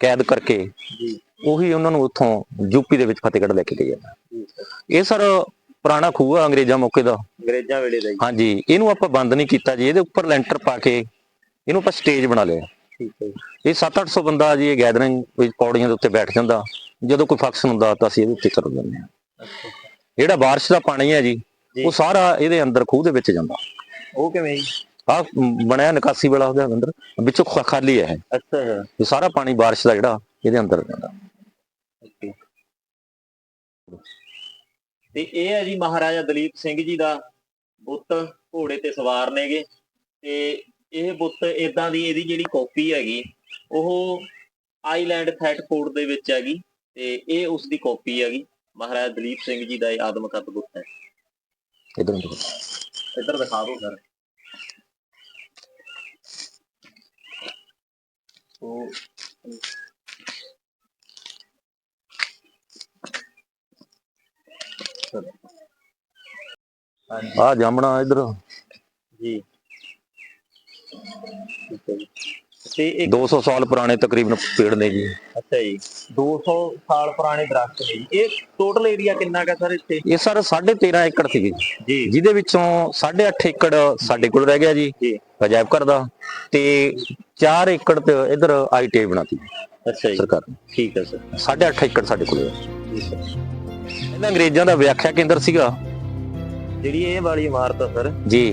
ਕੈਦ ਕਰਕੇ ਜੀ। ਉਹੀ ਉਹਨਾਂ ਨੂੰ ਉੱਥੋਂ ਯੂਪੀ ਦੇ ਵਿੱਚ ਫਤਿਹਗੜ੍ਹ ਲੈ ਕੇ ਗਏ ਆ ਇਹ ਸਰ ਪੁਰਾਣਾ ਖੂਹ ਆ ਅੰਗਰੇਜ਼ਾਂ ਮੌਕੇ ਦਾ। ਅੰਗਰੇਜ਼ਾਂ ਵੇਲੇ ਦਾ ਹਾਂਜੀ ਇਹਨੂੰ ਆਪਾਂ ਬੰਦ ਨਹੀਂ ਕੀਤਾ ਜੀ ਇਹਦੇ ਉੱਪਰ ਲੈਂਟਰ ਪਾ ਕੇ ਇਹਨੂੰ ਆਪਾਂ ਸਟੇਜ ਬਣਾ ਲਿਆ। ਠੀਕ ਹੈ ਜੀ। ਇਹ 7-800 ਬੰਦਾ ਜੀ ਇਹ ਗੈਦਰਿੰਗ ਵਿੱਚ ਪੌੜੀਆਂ ਦੇ ਉੱਤੇ ਬੈਠ ਜਾਂਦਾ। ਜਦੋਂ ਕੋਈ ਫੰਕਸ਼ਨ ਹੁੰਦਾ ਤਾਂ ਅਸੀਂ ਇਹਦੇ ਉੱਤੇ ਕਰ ਦਿੰਦੇ ਹਾਂ। ਜਿਹੜਾ ਬਾਰਿਸ਼ ਦਾ ਪਾਣੀ ਹੈ ਜੀ। ਉਹ ਸਾਰਾ ਇਹਦੇ ਅੰਦਰ ਖੂਹ ਦੇ ਵਿੱਚ ਜਾਂਦਾ। ਉਹ ਕਿਵੇਂ ਜੀ? ਆ ਬਣਿਆ ਨਿਕਾਸੀ ਵਾਲਾ ਉਹਦੇ ਅੰਦਰ ਵਿੱਚੋਂ ਖਾਲੀ ਹੈ। ਅੱਛਾ। ਇਹ ਸਾਰਾ ਪਾਣੀ ਬਾਰਿਸ਼ ਦਾ ਜਿਹੜਾ ਇਹਦੇ ਅੰਦਰ ਜਾਂਦਾ। ਤੇ ਇਹ ਹੈ ਜੀ ਮਹਾਰਾਜਾ ਦਲੀਪ ਸਿੰਘ ਜੀ ਦਾ ਬੁੱਤ ਘੋੜੇ ਤੇ ਸਵਾਰ ਨੇਗੇ ਤੇ ਇਹ ਬੁੱਤ ਇਦਾਂ ਦੀ ਇਹਦੀ ਜਿਹੜੀ ਕਾਪੀ ਹੈਗੀ ਉਹ ਆਈਲੈਂਡ ਥੈਟਫੋਰਡ ਦੇ ਵਿੱਚ ਹੈਗੀ ਤੇ ਇਹ ਉਸ ਦੀ ਕਾਪੀ ਹੈਗੀ ਮਹਾਰਾਜਾ ਦਲੀਪ ਸਿੰਘ ਜੀ ਦਾ ਇਹ ਆਦਮਕਤ ਬੁੱਤ ਹੈ। ਇਧਰ ਨੂੰ ਇੱਧਰ ਦਿਖਾ ਦਿਓ ਸਰ। ਉਹ ਹਾਂਜੀ ਆ ਜਾਮਣਾ ਇਧਰ। ਜੀ। ਠੀਕ ਹੈ ਜੀ। ਤੇ ਇੱਕ 200 ਸਾਲ ਪੁਰਾਣੇ ਤਕਰੀਬਨ ਪੇੜ ਨੇ ਜੀ। ਅੱਛਾ ਜੀ। 200 ਸਾਲ ਪੁਰਾਣੇ ਦਰਖਤ ਨੇ ਜੀ। ਇਹ ਟੋਟਲ ਏਰੀਆ ਕਿੰਨਾ ਕਾ ਸਰ ਇੱਥੇ? ਇਹ ਸਰ 13.5 ਏਕੜ ਸੀਗੀ ਜੀ। ਜਿਹਦੇ ਵਿੱਚੋਂ 8.5 ਏਕੜ ਸਾਡੇ ਕੋਲ ਰਹਿ ਗਿਆ ਜੀ। ਜੀ। ਅਜਾਇਬ ਘਰ ਦਾ ਤੇ 4 ਏਕੜ ਤੇ ਇਧਰ ਆਈਟੀਆਈ ਬਣਾਤੀ ਅੱਛਾ ਜੀ। ਸਰਕਾਰ ਨੇ। ਠੀਕ ਹੈ ਸਰ। 8.5 ਏਕੜ ਸਾਡੇ ਕੋਲ ਹੈ। ਜੀ ਸਰ। ਇਹਨਾਂ ਅੰਗਰੇਜ਼ਾਂ ਦਾ ਵਿਆਖਿਆ ਕੇਂਦਰ ਸੀਗਾ। ਜਿਹੜੀ ਇਹ ਵਾਲੀ ਇਮਾਰਤ ਆ ਸਰ ਜੀ।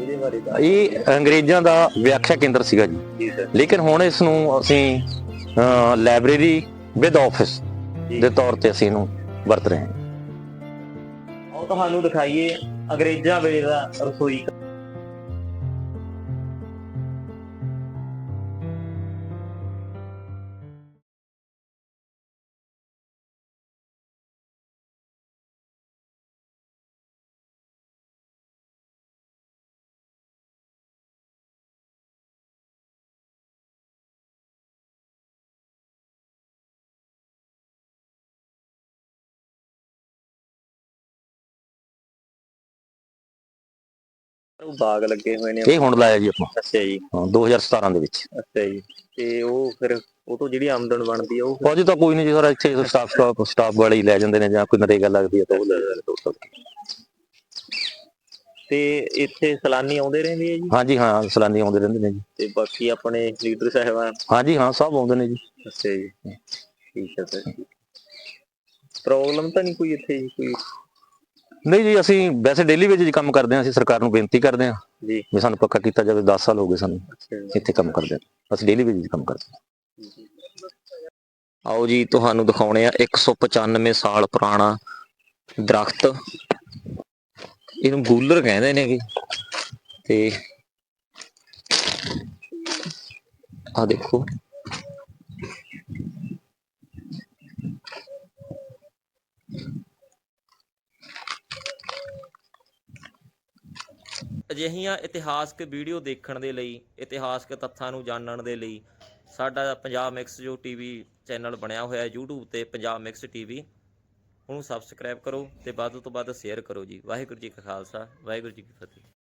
ਇਹਦੇ ਬਾਰੇ ਦਾ ਇਹ ਅੰਗਰੇਜ਼ਾਂ ਦਾ ਵਿਆਖਿਆ ਕੇਂਦਰ ਸੀਗਾ ਜੀ। ਜੀ ਸਰ। ਲੇਕਿਨ ਹੁਣ ਇਸ ਨੂੰ ਅਸੀਂ ਲਾਇਬ੍ਰੇਰੀ ਵਿਦ ਆਫਿਸ। ਦੇ ਤੌਰ ਤੇ ਅਸੀਂ ਇਹਨੂੰ ਵਰਤ ਰਹੇ ਹਾਂ। ਉਹ ਤੁਹਾਨੂੰ ਦਿਖਾਈਏ ਅੰਗਰੇਜ਼ਾਂ ਵੇਲੇ ਦਾ ਰਸੋਈ ਉਹ ਬਾਗ ਲੱਗੇ ਹੋਏ ਨੇ ਇਹ ਹੁਣ ਲਾਇਆ ਜੀ ਆਪਾਂ। ਅੱਛਾ ਜੀ। ਹਾਂ, 2017 ਦੇ ਵਿੱਚ। ਅੱਛਾ ਜੀ। ਤੇ ਉਹ ਫਿਰ ਉਹ ਤੋਂ ਜਿਹੜੀ ਆਮਦਨ ਬਣਦੀ ਆ ਉਹ ਫੌਜ ਤਾਂ ਕੋਈ ਨਹੀਂ ਜੀ ਸਰ ਇੱਥੇ ਸਟਾਫ ਸਟਾਫ ਸਟਾਫ ਵਾਲੇ ਹੀ ਲੈ ਜਾਂਦੇ ਨੇ ਜਾਂ ਕੋਈ ਨਰੇਗਾ ਲੱਗਦੀ ਹੈ ਤਾਂ ਉਹ ਲੈ ਜਾਂਦੇ ਤੇ ਇੱਥੇ ਸਲਾਨੀ ਆਉਂਦੇ ਰਹਿੰਦੇ ਆ ਜੀ? ਹਾਂਜੀ ਹਾਂ ਸਲਾਨੀ ਆਉਂਦੇ ਰਹਿੰਦੇ ਨੇ ਜੀ। ਤੇ ਬਾਕੀ ਆਪਣੇ ਲੀਡਰ ਸਾਹਿਬਾਨ? ਹਾਂਜੀ ਹਾਂ ਸਭ ਆਉਂਦੇ ਨੇ ਜੀ। ਅੱਛਾ ਜੀ। ਠੀਕ ਹੈ ਸਰ ਪ੍ਰੋਬਲਮ ਤਾਂ ਨਹੀਂ ਕੋਈ ਇੱਥੇ ਜੀ ਕੋਈ ਨਹੀਂ ਜੀ ਅਸੀਂ ਵੈਸੇ ਡੇਲੀ ਵੇਜ ਕੰਮ ਕਰਦੇ ਹਾਂ ਅਸੀਂ ਸਰਕਾਰ ਨੂੰ ਬੇਨਤੀ ਕਰਦੇ ਹਾਂ ਜੀ। ਵੀ ਸਾਨੂੰ ਪੱਕਾ ਕੀਤਾ ਜਾਵੇ 10 ਸਾਲ ਹੋ ਗਏ ਸਾਨੂੰ ਇੱਥੇ ਕੰਮ ਕਰਦੇ ਹਾਂ। ਅਸੀਂ ਡੇਲੀ ਵੇਜ ਕੰਮ ਕਰਦੇ ਹਾਂ। ਆਓ ਜੀ ਤੁਹਾਨੂੰ ਦਿਖਾਉਣੇ ਆ 195 ਸਾਲ ਪੁਰਾਣਾ ਦਰਖਤ। ਇਹਨੂੰ ਗੂਲਰ ਕਹਿੰਦੇ ਨੇਗੇ ਤੇ ਆ ਦੇਖੋ। ਅਜਿਹੀਆਂ ਇਤਿਹਾਸਕ ਵੀਡੀਓ ਦੇਖਣ ਦੇ ਲਈ, ਇਤਿਹਾਸਕ ਤੱਥਾਂ ਨੂੰ ਜਾਣਨ ਦੇ ਲਈ ਸਾਡਾ ਪੰਜਾਬ ਮਿਕਸ ਜੋ ਟੀਵੀ ਚੈਨਲ ਬਣਿਆ ਹੋਇਆ ਹੈ YouTube ਤੇ ਪੰਜਾਬ ਮਿਕਸ ਟੀਵੀ ਉਹਨੂੰ ਸਬਸਕ੍ਰਾਈਬ ਕਰੋ ਤੇ ਵੱਧ ਤੋਂ ਵੱਧ ਸ਼ੇਅਰ ਕਰੋ ਜੀ। ਵਾਹਿਗੁਰੂ ਜੀ ਕਾ ਖਾਲਸਾ, ਵਾਹਿਗੁਰੂ ਜੀ ਕੀ ਫਤਿਹ।